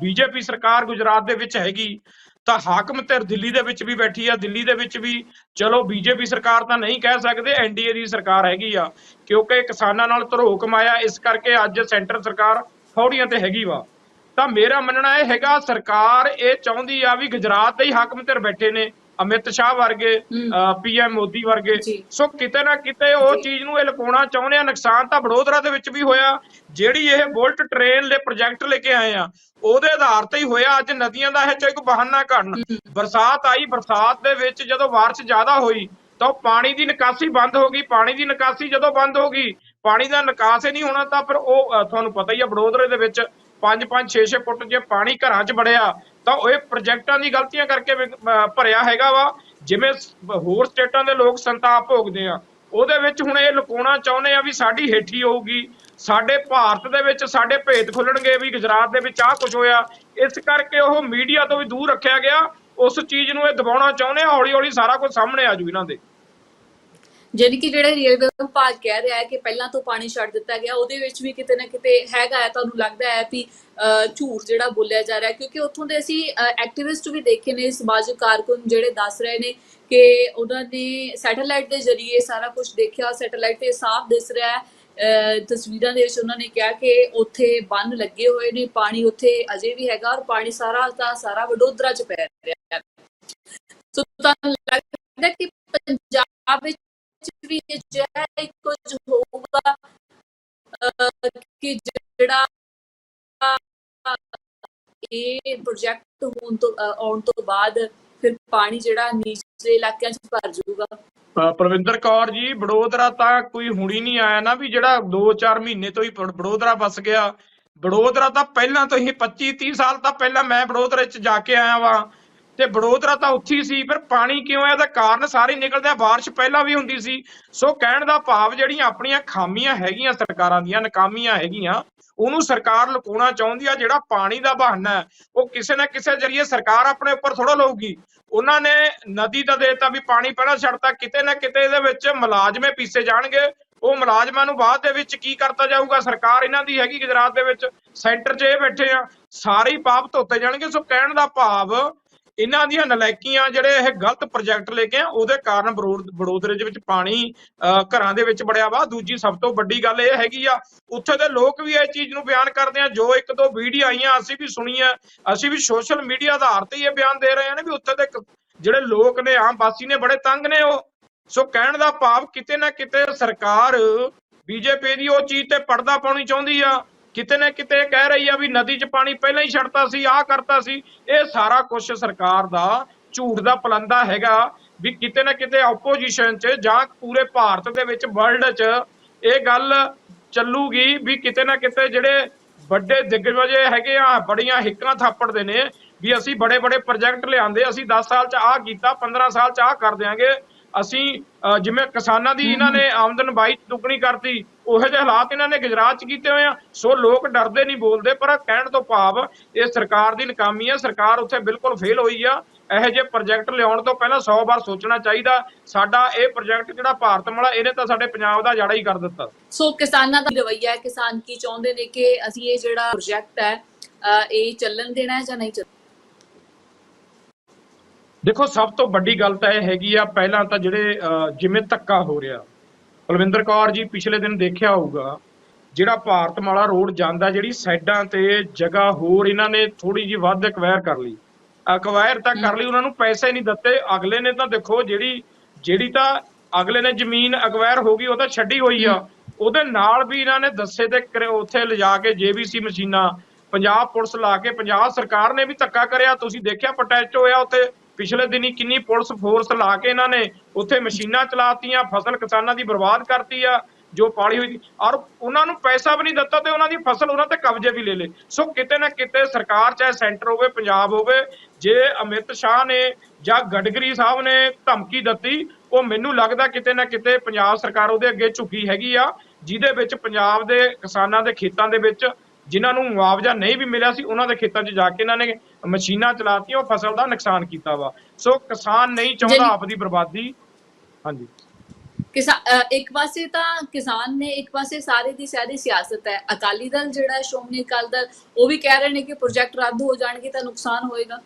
ਬੀਜੇਪੀ ਸਰਕਾਰ ਗੁਜਰਾਤ ਦੇ ਵਿੱਚ ਹੈਗੀ, ਤਾਂ ਹਾਕਮ ਧਿਰ ਦਿੱਲੀ ਦੇ ਵਿੱਚ ਵੀ ਬੈਠੀ ਆ, ਦਿੱਲੀ ਦੇ ਵਿੱਚ ਵੀ। ਚਲੋ, ਬੀਜੇਪੀ ਸਰਕਾਰ ਤਾਂ ਨਹੀਂ ਕਹਿ ਸਕਦੇ ਐਨਡੀਏ ਦੀ ਸਰਕਾਰ ਹੈਗੀ ਆ, ਕਿਉਂਕਿ ਕਿਸਾਨਾਂ ਨਾਲ ਧਰੋ ਕਮਾਇਆ, ਇਸ ਕਰਕੇ ਅੱਜ ਸੈਂਟਰ ਸਰਕਾਰ ਫੌੜੀਆਂ ਤੇ ਹੈਗੀ ਵਾ। ਤਾਂ ਮੇਰਾ ਮੰਨਣਾ ਇਹ ਹੈਗਾ, ਸਰਕਾਰ ਇਹ ਚਾਹੁੰਦੀ ਆ ਵੀ ਗੁਜਰਾਤ ਦੇ ਹੀ ਹਾਕਮ ਧਿਰ ਬੈਠੇ ਨੇ। ਅਮਿਤ ਸ਼ਾਹ ਵਰਗੇ। ਪੀਐਮ ਮੋਦੀ ਵਰਗੇ। ਸੋ ਕਿਤੇ ਨਾ ਕਿਤੇ ਉਹ। ਚੀਜ਼ ਨੂੰ ਇਹ ਲੁਕਾਉਣਾ ਚਾਹੁੰਦੇ ਆ। ਨੁਕਸਾਨ ਤਾਂ ਵਡੋਦਰਾ ਦੇ ਵਿੱਚ ਵੀ ਹੋਇਆ। ਜਿਹੜੀ ਇਹ ਬੁਲਟ ਟ੍ਰੇਨ ਦੇ ਪ੍ਰੋਜੈਕਟ ਲੈ ਕੇ ਆਏ ਆ ਉਹਦੇ ਆਧਾਰ ਤੇ ਹੀ ਹੋਇਆ। ਅੱਜ ਨਦੀਆਂ ਦਾ ਇਹ ਚਾਹੇ ਕੋਈ ਬਹਾਨਾ ਕਰਨ। ਬਰਸਾਤ ਆਈ। ਬਰਸਾਤ ਦੇ ਵਿੱਚ ਜਦੋਂ ਬਾਰਿਸ਼ ਜ਼ਿਆਦਾ ਹੋਈ ਤਾਂ ਪਾਣੀ ਦੀ ਨਿਕਾਸੀ ਬੰਦ ਹੋ ਗਈ। ਪਾਣੀ ਦੀ ਨਿਕਾਸੀ ਜਦੋਂ ਬੰਦ ਹੋ ਗਈ ਪਾਣੀ ਦਾ ਨਿਕਾਸ ਹੀ ਨਹੀਂ ਹੋਣਾ ਤਾਂ ਫਿਰ ਉਹ ਤੁਹਾਨੂੰ ਪਤਾ ਹੀ ਆ ਵਡੋਦਰੇ ਦੇ ਵਿੱਚ 5-5 6-6 ਫੁੱਟ ਜੇ ਪਾਣੀ ਘਰਾਂ 'ਚ ਵੜਿਆ ਤਾਂ ਉਹ ਇਹ ਪ੍ਰੋਜੈਕਟਾਂ ਦੀ ਗਲਤੀਆਂ ਕਰਕੇ ਵੀ, ਭਰਿਆ ਹੈਗਾ ਵਾ। ਜਿਵੇਂ ਹੋਰ ਸਟੇਟਾਂ ਦੇ ਲੋਕ ਸੰਤਾਪ ਭੋਗਦੇ ਆ। ਉਹਦੇ ਵਿੱਚ ਹੁਣ ਇਹ ਲੁਕਾਉਣਾ ਚਾਹੁੰਦੇ ਆ ਵੀ ਸਾਡੀ ਹੇਠੀ ਹੋਊਗੀ। ਸਾਡੇ ਭਾਰਤ ਦੇ ਵਿੱਚ ਸਾਡੇ ਭੇਤ ਖੁੱਲਣਗੇ ਵੀ ਗੁਜਰਾਤ ਦੇ ਵਿੱਚ ਆਹ ਕੁਝ ਹੋਇਆ। ਇਸ ਕਰਕੇ ਉਹ ਮੀਡੀਆ ਤੋਂ ਵੀ ਦੂਰ ਰੱਖਿਆ ਗਿਆ। ਉਸ ਚੀਜ਼ ਨੂੰ ਇਹ ਦਬਾਉਣਾ ਚਾਹੁੰਦੇ ਆ। ਹੌਲੀ ਹੌਲੀ ਸਾਰਾ ਕੁਝ ਸਾਹਮਣੇ ਆ ਜੂ ਇਹਨਾਂ ਦੇ। ਜਾਣੀ ਕਿ ਜਿਹੜਾ ਰੇਲਵੇ ਵਿਭਾਗ ਕਹਿ ਰਿਹਾ ਹੈ ਕਿ ਪਹਿਲਾਂ ਤੋਂ ਪਾਣੀ ਛੱਡ ਦਿੱਤਾ ਗਿਆ, ਉਹਦੇ ਵਿੱਚ ਵੀ ਕਿਤੇ ਨਾ ਕਿਤੇ ਹੈਗਾ ਹੈ, ਤੁਹਾਨੂੰ ਲੱਗਦਾ ਹੈ ਵੀ ਝੂਠ ਜਿਹੜਾ ਬੋਲਿਆ ਜਾ ਰਿਹਾ ਕਿਉਂਕਿ ਉੱਥੋਂ ਦੇ ਅਸੀਂ ਐਕਟਿਵਿਸਟ ਵੀ ਦੇਖੇ ਨੇ, ਸਮਾਜਿਕ ਕਾਰਕੁਨ ਜਿਹੜੇ ਦੱਸ ਰਹੇ ਨੇ ਕਿ ਉਹਨਾਂ ਨੇ ਸੈਟੇਲਾਈਟ ਦੇ ਜ਼ਰੀਏ ਸਾਰਾ ਕੁਝ ਦੇਖਿਆ ਸੈਟੇਲਾਈਟ ਤੇ ਸਾਫ਼ ਦਿਸ ਰਿਹਾ ਹੈ ਤਸਵੀਰਾਂ ਦੇ ਵਿੱਚ ਉਹਨਾਂ ਨੇ ਕਿਹਾ ਕਿ ਉੱਥੇ ਬੰਨ ਲੱਗੇ ਹੋਏ ਨੇ, ਪਾਣੀ ਉੱਥੇ ਅਜੇ ਵੀ ਹੈਗਾ ਔਰ ਪਾਣੀ ਸਾਰਾ ਦਾ ਸਾਰਾ ਵਡੋਦਰਾ ਚ ਪੈ ਰਿਹਾ ਹੈ। ਸੋ ਤੁਹਾਨੂੰ ਲੱਗਦਾ ਕਿ ਪੰਜਾਬ ਵਿੱਚ ਵੀ ਅਜਿਹਾ ਹੀ ਕੁਝ ਹੋਊਗਾ ਕਿ ਜਿਹੜਾ ਇਹ ਪ੍ਰੋਜੈਕਟ ਹੋਣ ਤੋਂ ਆਉਣ ਤੋਂ ਬਾਅਦ ਫਿਰ ਪਾਣੀ ਜਿਹੜਾ ਨੀਚਲੇ ਇਲਾਕਿਆਂ 'ਚ ਭਰ ਜਾਊਗਾ। ਪ੍ਰਵਿੰਦਰ ਕੌਰ ਜੀ ਵਡੋਦਰਾ ਤਾਂ ਕੋਈ ਹੁਣੀ ਨਹੀਂ ਆਇਆ ਨਾ ਵੀ ਜਿਹੜਾ 2-4 ਮਹੀਨੇ ਤੋਂ ਹੀ ਵਡ- ਵਸ ਗਿਆ। ਵਡੋਦਰਾ ਤਾਂ ਪਹਿਲਾਂ ਤੋਂ ਹੀ 25-30 ਸਾਲ ਤਾਂ ਪਹਿਲਾਂ ਮੈਂ ਵਡੋਦਰੇ 'ਚ ਜਾ ਕੇ ਆਇਆ ਵਾਂ। ਤੇ ਬੜੋਦਰਾ ਤਾਂ ਉੱਥੇ ਹੀ ਸੀ ਪਰ ਪਾਣੀ ਕਿਉਂ ਹੈ ਇਹਦਾ ਕਾਰਨ ਸਾਰੇ ਨਿਕਲਦੇ ਆ ਬਾਰਿਸ਼ ਪਹਿਲਾਂ ਵੀ ਹੁੰਦੀ ਸੀ। ਸੋ ਕਹਿਣ ਦਾ ਭਾਵ ਜਿਹੜੀਆਂ ਆਪਣੀਆਂ ਖਾਮੀਆਂ ਹੈਗੀਆਂ ਸਰਕਾਰਾਂ ਦੀਆਂ, ਨਕਾਮੀਆਂ ਹੈਗੀਆਂ, ਉਹਨੂੰ ਸਰਕਾਰ ਲੁਕਾਉਣਾ ਚਾਹੁੰਦੀ ਆ, ਜਿਹੜਾ ਪਾਣੀ ਦਾ ਬਹਾਨਾ ਉਹ ਕਿਸੇ ਨਾ ਕਿਸੇ ਜਰੀਏ ਸਰਕਾਰ ਆਪਣੇ ਉੱਪਰ ਥੋੜਾ ਲਊਗੀ। ਉਹਨਾਂ ਨੇ ਨਦੀ ਦਾ ਦੇਤਾ ਵੀ ਪਾਣੀ ਪਹਿਲਾਂ ਛੱਡਤਾ, ਕਿਤੇ ਨਾ ਕਿਤੇ ਇਹਦੇ ਵਿੱਚ ਮੁਲਾਜ਼ਮੇ ਪੀਸੇ ਜਾਣਗੇ। ਉਹ ਮੁਲਾਜ਼ਮਾਂ ਨੂੰ ਬਾਅਦ ਦੇ ਵਿੱਚ ਕੀ ਕਰਤਾ ਜਾਊਗਾ? ਸਰਕਾਰ ਇਹਨਾਂ ਦੀ ਹੈਗੀ ਗੁਜਰਾਤ ਦੇ ਵਿੱਚ, ਸੈਂਟਰ 'ਚ ਇਹ ਬੈਠੇ ਆ, ਸਾਰੇ ਹੀ ਪਾਪ ਧੋਤੇ ਜਾਣਗੇ। ਸੋ ਕਹਿਣ ਦਾ ਭਾਵ ਇਹਨਾਂ ਦੀਆਂ ਨਲਾਇਕੀਆਂ ਜਿਹੜੇ ਇਹ ਗਲਤ ਪ੍ਰੋਜੈਕਟ ਲੈ ਕੇ ਆ ਉਹਦੇ ਕਾਰਨ ਬਰੋਡ- ਵਡੋਦਰੇ ਦੇ ਵਿੱਚ ਪਾਣੀ ਅਹ, ਘਰਾਂ ਦੇ ਵਿੱਚ ਬੜਿਆ ਵਾ। ਦੂਜੀ ਸਭ ਤੋਂ ਵੱਡੀ ਗੱਲ ਇਹ ਹੈਗੀ ਆ ਉੱਥੇ ਦੇ ਲੋਕ ਵੀ ਇਹ ਚੀਜ਼ ਨੂੰ ਬਿਆਨ ਕਰਦੇ ਆ ਜੋ ਇੱਕ ਦੋ ਵੀਡੀਓ ਆਈਆਂ ਅਸੀਂ ਵੀ ਸੁਣੀਆਂ ਅਸੀਂ ਵੀ ਸੋਸ਼ਲ ਮੀਡੀਆ ਆਧਾਰ ਤੇ ਇਹ ਬਿਆਨ ਦੇ ਰਹੇ ਹਾਂ ਨੇ ਵੀ ਉੱਥੇ ਦੇ ਜਿਹੜੇ ਲੋਕ ਨੇ ਆਮ ਵਾਸੀ ਨੇ ਬੜੇ ਤੰਗ ਨੇ ਉਹ। ਸੋ ਕਹਿਣ ਦਾ ਭਾਵ ਕਿਤੇ ਨਾ ਕਿਤੇ ਸਰਕਾਰ ਬੀਜੇਪੀ ਦੀ ਉਹ ਚੀਜ਼ ਤੇ ਪਰਦਾ ਪਾਉਣੀ ਚਾਹੁੰਦੀ ਆ। ਕਿਤੇ ਨਾ ਕਿਤੇ ਕਹਿ ਰਹੀ ਆ ਵੀ ਨਦੀ 'ਚ ਪਾਣੀ ਪਹਿਲਾਂ ਹੀ ਛੱਡਤਾ ਸੀ, ਆਹ ਕਰਤਾ ਸੀ। ਇਹ ਸਾਰਾ ਕੁਝ ਸਰਕਾਰ ਦਾ ਝੂਠ ਦਾ ਪਲੰਦਾ ਹੈਗਾ ਵੀ ਕਿਤੇ ਨਾ ਕਿਤੇ ਆਪੋਜੀਸ਼ਨ 'ਚ ਜਾਂ ਪੂਰੇ ਭਾਰਤ ਦੇ ਵਿੱਚ ਵਰਲਡ 'ਚ ਇਹ ਗੱਲ ਚੱਲੂਗੀ ਵੀ ਕਿਤੇ ਨਾ ਕਿਤੇ ਜਿਹੜੇ ਵੱਡੇ ਦਿਗਵਜੇ ਹੈਗੇ ਆ, ਬੜੀਆਂ ਹਿੱਕਾਂ ਥਾਪੜਦੇ ਨੇ, ਵੀ ਅਸੀਂ ਬੜੇ ਬੜੇ ਪ੍ਰੋਜੈਕਟ ਲਿਆਂਦੇ, ਅਸੀਂ 10 ਸਾਲ 'ਚ ਆਹ ਕੀਤਾ 15 ਸਾਲ 'ਚ ਆਹ ਕਰ ਦਿਆਂਗੇ। ਅਸੀਂ ਜਿਵੇਂ ਕਿਸਾਨਾਂ ਦੀ ਇਹਨਾਂ ਨੇ ਆਮਦਨ 22 ਦੁੱਗਣੀ ਕਰਤੀ ਉਹੋ ਜਿਹੇ ਹਾਲਾਤ ਇਹਨਾਂ ਨੇ ਗੁਜਰਾਤ 'ਚ ਕੀਤੇ ਹੋਏ ਆ। ਸੋ ਲੋਕ ਡਰਦੇ ਨਹੀਂ ਬੋਲਦੇ ਪਰ ਕਹਿਣ ਤੋਂ ਭਾਵ ਇਹ ਸਰਕਾਰ ਦੀ ਨਾਕਾਮੀ ਆ। ਸਰਕਾਰ ਉੱਥੇ ਬਿਲਕੁਲ ਫੇਲ ਹੋਈ ਆ। ਇਹੋ ਜਿਹੇ ਪ੍ਰੋਜੈਕਟ ਲਿਆਉਣ ਤੋਂ ਪਹਿਲਾਂ 100 ਵਾਰ ਸੋਚਣਾ ਚਾਹੀਦਾ। ਸਾਡਾ ਇਹ ਪ੍ਰੋਜੈਕਟ ਜਿਹੜਾ ਭਾਰਤ ਵਾਲਾ ਇਹਨੇ ਤਾਂ ਸਾਡੇ ਪੰਜਾਬ ਦਾ ਜਾੜਾ ਹੀ ਕਰ ਦਿੱਤਾ। ਸੋ ਕਿਸਾਨਾਂ ਦਾ ਰਵੱਈਆ ਹੈ। ਕਿਸਾਨ ਕੀ ਚਾਹੁੰਦੇ ਨੇ ਕਿ ਅਸੀਂ ਇਹ ਜਿਹੜਾ ਪ੍ਰੋਜੈਕਟ ਹੈ ਇਹ ਚੱਲਣ ਦੇਣਾ ਹੈ ਜਾਂ ਨਹੀਂ ਚੱਲਣ? ਦੇਖੋ, ਸਭ ਤੋਂ ਵੱਡੀ ਗੱਲ ਤਾਂ ਇਹ ਹੈਗੀ ਆ, ਪਹਿਲਾਂ ਤਾਂ ਜਿਹੜੇ ਜਿਵੇਂ ਧੱਕਾ ਹੋ ਰਿਹਾ। ਬਲਵਿੰਦਰ ਕੌਰ ਜੀ ਪਿਛਲੇ ਦਿਨ ਦੇਖਿਆ ਹੋਊਗਾ, ਜਿਹੜਾ ਭਾਰਤਮਾਲਾ ਰੋਡ ਜਾਂਦਾ, ਜਿਹੜੀ ਸਾਈਡਾਂ ਤੇ ਜਗ੍ਹਾ ਹੋਰ ਇਹਨਾਂ ਨੇ ਥੋੜੀ ਜਿਹੀ ਵੱਧ ਐਕਵਾਇਰ ਕਰ ਲਈ। ਐਕਵਾਇਰ ਤਾਂ ਕਰ ਲਈ, ਉਹਨਾਂ ਨੂੰ ਪੈਸੇ ਨਹੀਂ ਦਿੱਤੇ, ਅਗਲੇ ਨੇ ਤਾਂ ਦੇਖੋ, ਜਿਹੜੀ ਜਿਹੜੀ ਤਾਂ ਅਗਲੇ ਨੇ ਜ਼ਮੀਨ ਐਕਵਾਇਰ ਹੋ ਗਈ, ਉਹ ਤਾਂ ਛੱਡੀ ਹੋਈ ਆ। ਉਹਦੇ ਨਾਲ ਵੀ ਇਹਨਾਂ ਨੇ ਦੱਸੇ ਤੇ ਉੱਥੇ ਲਿਜਾ ਕੇ ਜੇਬੀਸੀ ਮਸ਼ੀਨਾਂ, ਪੰਜਾਬ ਪੁਲਿਸ ਲਾ ਕੇ, ਪੰਜਾਬ ਸਰਕਾਰ ਨੇ ਵੀ ਧੱਕਾ ਕਰਿਆ। ਤੁਸੀਂ ਦੇਖਿਆ ਪ੍ਰੋਟੈਸਟ ਹੋਇਆ ਉੱਥੇ ਪਿਛਲੇ ਦਿਨੀ ਕਿੰਨੀ ਪੁਲਿਸ ਫੋਰਸ ਲਾ ਕੇ ਇਹਨਾਂ ਨੇ ਉੱਥੇ ਮਸ਼ੀਨਾਂ ਚਲਾਤੀਆਂ, ਫਸਲ ਕਿਸਾਨਾਂ ਦੀ ਬਰਬਾਦ ਕਰਤੀ ਆ, ਜੋ ਪਾਲੀ ਹੋਈ ਔਰ ਉਹਨਾਂ ਨੂੰ ਪੈਸਾ ਵੀ ਨਹੀਂ ਦਿੱਤਾ ਤੇ ਉਹਨਾਂ ਦੀ ਫਸਲ ਉਹਨਾਂ ਤੇ ਕਬਜ਼ੇ ਵੀ ਲੈ ਲਏ। ਸੋ ਕਿਤੇ ਨਾ ਕਿਤੇ ਸਰਕਾਰ ਚਾਹੇ ਸੈਂਟਰ ਹੋਵੇ, ਪੰਜਾਬ ਹੋਵੇ, ਜੇ ਅਮਿਤ ਸ਼ਾਹ ਨੇ ਜਾਂ ਗਡਕਰੀ ਸਾਹਿਬ ਨੇ ਧਮਕੀ ਦਿੱਤੀ, ਉਹ ਮੈਨੂੰ ਲੱਗਦਾ ਕਿਤੇ ਨਾ ਕਿਤੇ ਪੰਜਾਬ ਸਰਕਾਰ ਉਹਦੇ ਅੱਗੇ ਝੁਕੀ ਹੈਗੀ ਆ, ਜਿਹਦੇ ਵਿੱਚ ਪੰਜਾਬ ਦੇ ਕਿਸਾਨਾਂ ਦੇ ਖੇਤਾਂ ਦੇ ਵਿੱਚ ਜਿਨ੍ਹਾਂ ਨੂੰ ਮੁਆਵਜ਼ਾ ਨਹੀਂ ਵੀ ਮਿਲਿਆ ਸੀ ਉਹਨਾਂ ਦੇ ਖੇਤਾਂ 'ਚ ਜਾ ਕੇ ਇਹਨਾਂ ਨੇ ਮਸ਼ੀਨਾਂ ਚਲਾਤੀਆਂ ਉਹ ਫਸਲ ਦਾ ਨੁਕਸਾਨ ਕੀਤਾ ਵਾ। ਸੋ ਕਿਸਾਨ ਨਹੀਂ ਚਾਹੁੰਦਾ ਆਪਦੀ ਬਰਬਾਦੀ। ਹਾਂਜੀ। ਇੱਕ ਪਾਸੇ ਤਾਂ ਕਿਸਾਨ ਨੇ ਇੱਕ ਪਾਸੇ ਸਾਰੇ ਦੀ ਸਾਰੀ ਸਿਆਸਤ ਹੈ। ਅਕਾਲੀ ਦਲ ਜਿਹੜਾ ਹੈ, ਸ਼੍ਰੋਮਣੀ ਅਕਾਲੀ ਦਲ ਉਹ ਵੀ ਕਹਿ ਰਹੇ ਨੇ ਕਿ ਪ੍ਰੋਜੈਕਟ ਰੱਦ ਹੋ ਜਾਣਗੇ ਤਾਂ ਨੁਕਸਾਨ ਹੋਏਗਾ।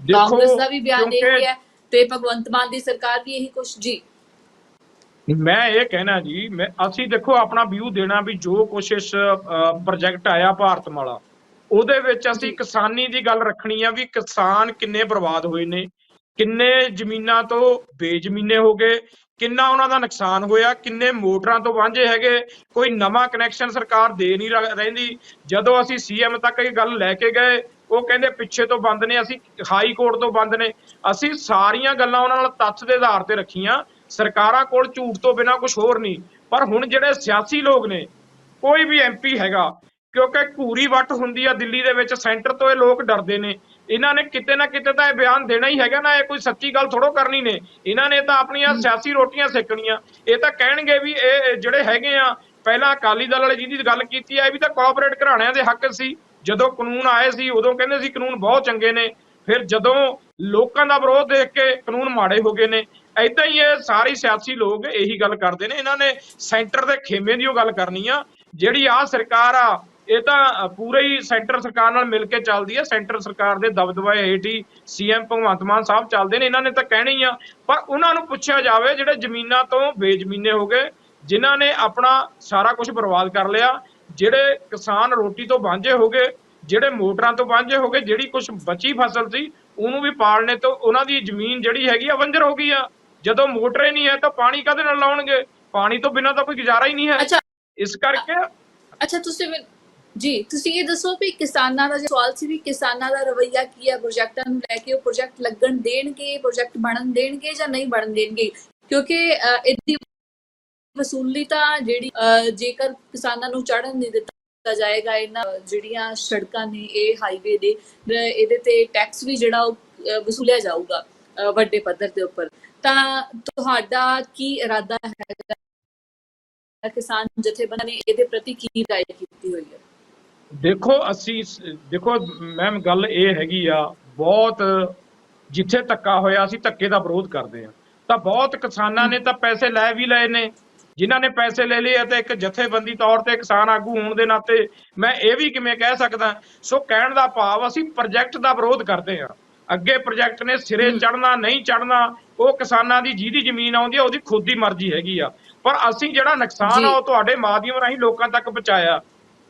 ਕਾਂਗਰਸ ਦਾ ਵੀ ਬਿਆਨ ਇਹ ਹੈ ਤੇ ਭਗਵੰਤ ਮਾਨ ਦੀ ਸਰਕਾਰ ਵੀ ਇਹੀ ਕੁਛ ਜੀ। ਮੈਂ ਇਹ ਕਹਿਣਾ ਜੀ, ਮੈਂ ਅਸੀਂ ਦੇਖੋ ਆਪਣਾ ਵਿਊ ਦੇਣਾ ਵੀ ਜੋ ਕੁਛ ਇਸ ਪ੍ਰੋਜੈਕਟ ਆਇਆ ਭਾਰਤ ਭਾਰਤਮਾਲਾ ਉਹਦੇ ਵਿੱਚ ਅਸੀਂ ਕਿਸਾਨੀ ਦੀ ਗੱਲ ਰੱਖਣੀ ਆ ਵੀ ਕਿਸਾਨ ਕਿੰਨੇ ਬਰਬਾਦ ਹੋਏ ਨੇ, ਕਿੰਨੇ ਜ਼ਮੀਨਾਂ ਤੋਂ ਬੇਜ਼ਮੀਨੇ ਹੋ ਗਏ, ਕਿੰਨਾ ਉਹਨਾਂ ਦਾ ਨੁਕਸਾਨ ਹੋਇਆ, ਕਿੰਨੇ ਮੋਟਰਾਂ ਤੋਂ ਵਾਂਝੇ ਹੈਗੇ, ਕੋਈ ਨਵਾਂ ਕਨੈਕਸ਼ਨ ਸਰਕਾਰ ਦੇ ਨਹੀਂ ਰਹਿੰਦੀ, ਜਦੋਂ ਅਸੀਂ ਸੀਐਮ ਤੱਕ ਇਹ ਗੱਲ ਲੈ ਕੇ ਗਏ, ਉਹ ਕਹਿੰਦੇ ਪਿੱਛੇ ਤੋਂ ਬੰਦ ਨੇ, ਅਸੀਂ ਹਾਈ ਕੋਰਟ ਤੋਂ ਬੰਦ ਨੇ, ਅਸੀਂ ਸਾਰੀਆਂ ਗੱਲਾਂ ਉਹਨਾਂ ਨਾਲ ਤੱਥ ਦੇ ਆਧਾਰ ਤੇ ਰੱਖੀਆਂ ਸਰਕਾਰਾਂ ਕੋਲ ਝੂਠ ਤੋਂ ਬਿਨਾ ਕੁਝ ਹੋਰ ਨਹੀਂ। ਪਰ ਹੁਣ ਜਿਹੜੇ ਸਿਆਸੀ ਲੋਕ ਨੇ ਕੋਈ ਵੀ ਐਮਪੀ ਹੈਗਾ ਕਿਉਂਕਿ ਘੂਰੀ ਵੱਟ ਹੁੰਦੀ ਆ ਦਿੱਲੀ ਦੇ ਵਿੱਚ ਸੈਂਟਰ ਤੋਂ ਇਹ ਲੋਕ ਡਰਦੇ ਨੇ। ਇਹਨਾਂ ਨੇ ਕਿਤੇ ਨਾ ਕਿਤੇ ਤਾਂ ਇਹ ਬਿਆਨ ਦੇਣਾ ਹੀ ਹੈਗਾ ਨਾ ਇਹ ਕੋਈ ਸੱਚੀ ਗੱਲ ਥੋੜੋ ਕਰਨੀ ਨੇ। ਇਹਨਾਂ ਨੇ ਤਾਂ ਆਪਣੀਆਂ ਸਿਆਸੀ ਰੋਟੀਆਂ ਸੇਕਣੀਆਂ। ਇਹ ਤਾਂ ਕਹਿਣਗੇ ਵੀ ਇਹ ਜਿਹੜੇ ਹੈਗੇ ਆ ਪਹਿਲਾਂ ਅਕਾਲੀ ਦਲ ਵਾਲੇ ਜਿਹਦੀ ਗੱਲ ਕੀਤੀ ਆ ਇਹ ਵੀ ਤਾਂ ਕੋਆਪਰੇਟ ਘਰਾਣਿਆਂ ਦੇ ਹੱਕ ਸੀ। ਜਦੋਂ ਕਾਨੂੰਨ ਆਏ ਸੀ ਉਦੋਂ ਕਹਿੰਦੇ ਸੀ ਕਾਨੂੰਨ ਬਹੁਤ ਚੰਗੇ ਨੇ। ਫਿਰ ਜਦੋਂ ਲੋਕਾਂ ਦਾ ਵਿਰੋਧ ਦੇਖ ਕੇ ਕਾਨੂੰਨ ਮਾੜੇ ਹੋ ਗਏ ਨੇ ਏਦਾਂ ਹੀ ਇਹ ਸਾਰੇ ਸਿਆਸੀ ਲੋਕ ਇਹੀ ਗੱਲ ਕਰਦੇ ਨੇ, ਇਹਨਾਂ ਨੇ ਸੈਂਟਰ ਦੇ ਖੇਮੇ ਦੀ ਉਹ ਗੱਲ ਕਰਨੀ ਆ, ਜਿਹੜੀ ਆ ਸਰਕਾਰ ਆ, ਇਹ ਤਾਂ ਪੂਰੇ ਹੀ ਸੈਂਟਰ ਸਰਕਾਰ ਨਾਲ ਮਿਲ ਕੇ ਚੱਲਦੀ ਹੈ ਸੈਂਟਰ ਸਰਕਾਰ ਦੇ ਦਬਦਬੇ ਹੇਠ ਹੀ ਸੀਐਮ ਭਗਵੰਤ ਮਾਨ ਸਾਹਿਬ ਚੱਲਦੇ ਨੇ, ਇਹਨਾਂ ਨੇ ਤਾਂ ਕਹਿਣਾ ਹੀ ਆ, ਪਰ ਉਹਨਾਂ ਨੂੰ ਪੁੱਛਿਆ ਜਾਵੇ, ਜਿਹੜੇ ਜ਼ਮੀਨਾਂ ਤੋਂ ਬੇਜ਼ਮੀਨੇ ਹੋ ਗਏ, ਜਿਨ੍ਹਾਂ ਨੇ ਆਪਣਾ ਸਾਰਾ ਕੁਝ ਬਰਬਾਦ ਕਰ ਲਿਆ, ਜਿਹੜੇ ਕਿਸਾਨ ਰੋਟੀ ਤੋਂ ਵਾਂਝੇ ਹੋ ਗਏ, ਜਿਹੜੇ ਮੋਟਰਾਂ ਤੋਂ ਵਾਂਝੇ ਹੋ ਗਏ, ਜਿਹੜੀ ਕੁਝ ਬਚੀ ਫਸਲ ਸੀ, ਉਹਨੂੰ ਵੀ ਪਾਲਣੇ ਤੋਂ ਉਹਨਾਂ ਦੀ ਜ਼ਮੀਨ ਜਿਹੜੀ ਹੈਗੀ ਆ ਵੰਜਰ ਹੋ ਗਈ ਆ। ਜਦੋਂ ਮੋਟਰ ਹੀ ਨਹੀਂ ਹੈ ਤਾਂ ਪਾਣੀ ਕਦੇ ਨਾਲ ਲਾਉਣਗੇ? ਪਾਣੀ ਤੋਂ ਬਿਨਾਂ ਤਾਂ ਕੋਈ ਗੁਜ਼ਾਰਾ ਹੀ ਨਹੀਂ ਹੈ। ਅੱਛਾ। ਇਸ ਕਰਕੇ ਅੱਛਾ ਤੁਸੀਂ ਜੀ ਤੁਸੀਂ ਇਹ ਦੱਸੋ ਵੀ ਕਿਸਾਨਾਂ ਦਾ ਸਵਾਲ ਸੀ ਵੀ ਕਿਸਾਨਾਂ ਦਾ ਰਵੱਈਆ ਕੀ ਹੈ? ਪ੍ਰੋਜੈਕਟਾਂ ਨੂੰ ਲੈ ਕੇ ਉਹ ਪ੍ਰੋਜੈਕਟ ਲੱਗਣ ਦੇਣਗੇ ਪ੍ਰੋਜੈਕਟ ਬਣਨ ਦੇਣਗੇ ਜਾਂ ਨਹੀਂ ਬਣਨ ਦੇਣਗੇ? ਕਿਉਂਕਿ ਇਹਦੀ ਵਸੂਲੀ ਤਾਂ ਜਿਹੜੀ ਜੇਕਰ ਕਿਸਾਨਾਂ ਨੂੰ ਚੜਨ ਨਹੀਂ ਦਿੱਤਾ ਜਾਏਗਾ ਇਹਨਾਂ ਜਿਹੜੀਆਂ ਸੜਕਾਂ ਨੇ ਇਹ ਹਾਈਵੇ ਦੇ ਇਹਦੇ ਤੇ ਟੈਕਸ ਵੀ ਜਿਹੜਾ ਵਸੂਲਿਆ ਜਾਊਗਾ ਵੱਡੇ ਪੱਧਰ ਦੇ ਉੱਪਰ। ਤਾਂ ਤੁਹਾਡਾ ਕੀ ਇਰਾਦਾ ਹੈ ਕਿਸਾਨ ਜਥੇਬੰਦੀਆਂ ਨੇ ਇਹਦੇ ਪ੍ਰਤੀ ਕੀ ਰਾਏ ਕੀਤੀ ਹੋਈ ਹੈ? ਦੇਖੋ, ਅਸੀਂ ਦੇਖੋ, ਮੈਮ, ਗੱਲ ਇਹ ਹੈਗੀ ਆ, ਬਹੁਤ ਜਿੱਥੇ ਧੱਕਾ ਹੋਇਆ, ਅਸੀਂ ਧੱਕੇ ਦਾ ਵਿਰੋਧ ਕਰਦੇ ਆ ਤਾਂ ਬਹੁਤ ਕਿਸਾਨਾਂ ਨੇ ਤਾਂ ਪੈਸੇ ਲੈ ਵੀ ਲਏ ਨੇ। ਜਿਨ੍ਹਾਂ ਨੇ ਪੈਸੇ ਲੈ ਲਏ ਤੇ ਇੱਕ ਜਥੇਬੰਦੀ ਤੌਰ ਤੇ ਕਿਸਾਨ ਆਗੂ ਹੋਣ ਦੇ ਨਾਤੇ ਮੈਂ ਇਹ ਵੀ ਕਿਵੇਂ ਕਹਿ ਸਕਦਾ, ਸੋ ਕਹਿਣ ਦਾ ਭਾਵ ਅਸੀਂ ਪ੍ਰੋਜੈਕਟ ਦਾ ਵਿਰੋਧ ਕਰਦੇ ਆ ਅੱਗੇ ਪ੍ਰੋਜੈਕਟ ਨੇ ਸਿਰੇ ਚੜਨਾ ਨਹੀਂ ਚੜਨਾ ਉਹ ਕਿਸਾਨਾਂ ਦੀ ਜਿਹਦੀ ਜ਼ਮੀਨ ਆਉਂਦੀ ਆ ਉਹਦੀ ਖੁਦ ਦੀ ਮਰਜ਼ੀ ਹੈਗੀ ਆ। ਪਰ ਅਸੀਂ ਜਿਹੜਾ ਨੁਕਸਾਨ ਆ। ਉਹ ਤੁਹਾਡੇ ਮਾਧਿਅਮ ਰਾਹੀਂ ਲੋਕਾਂ ਤੱਕ ਪਹੁੰਚਾਇਆ।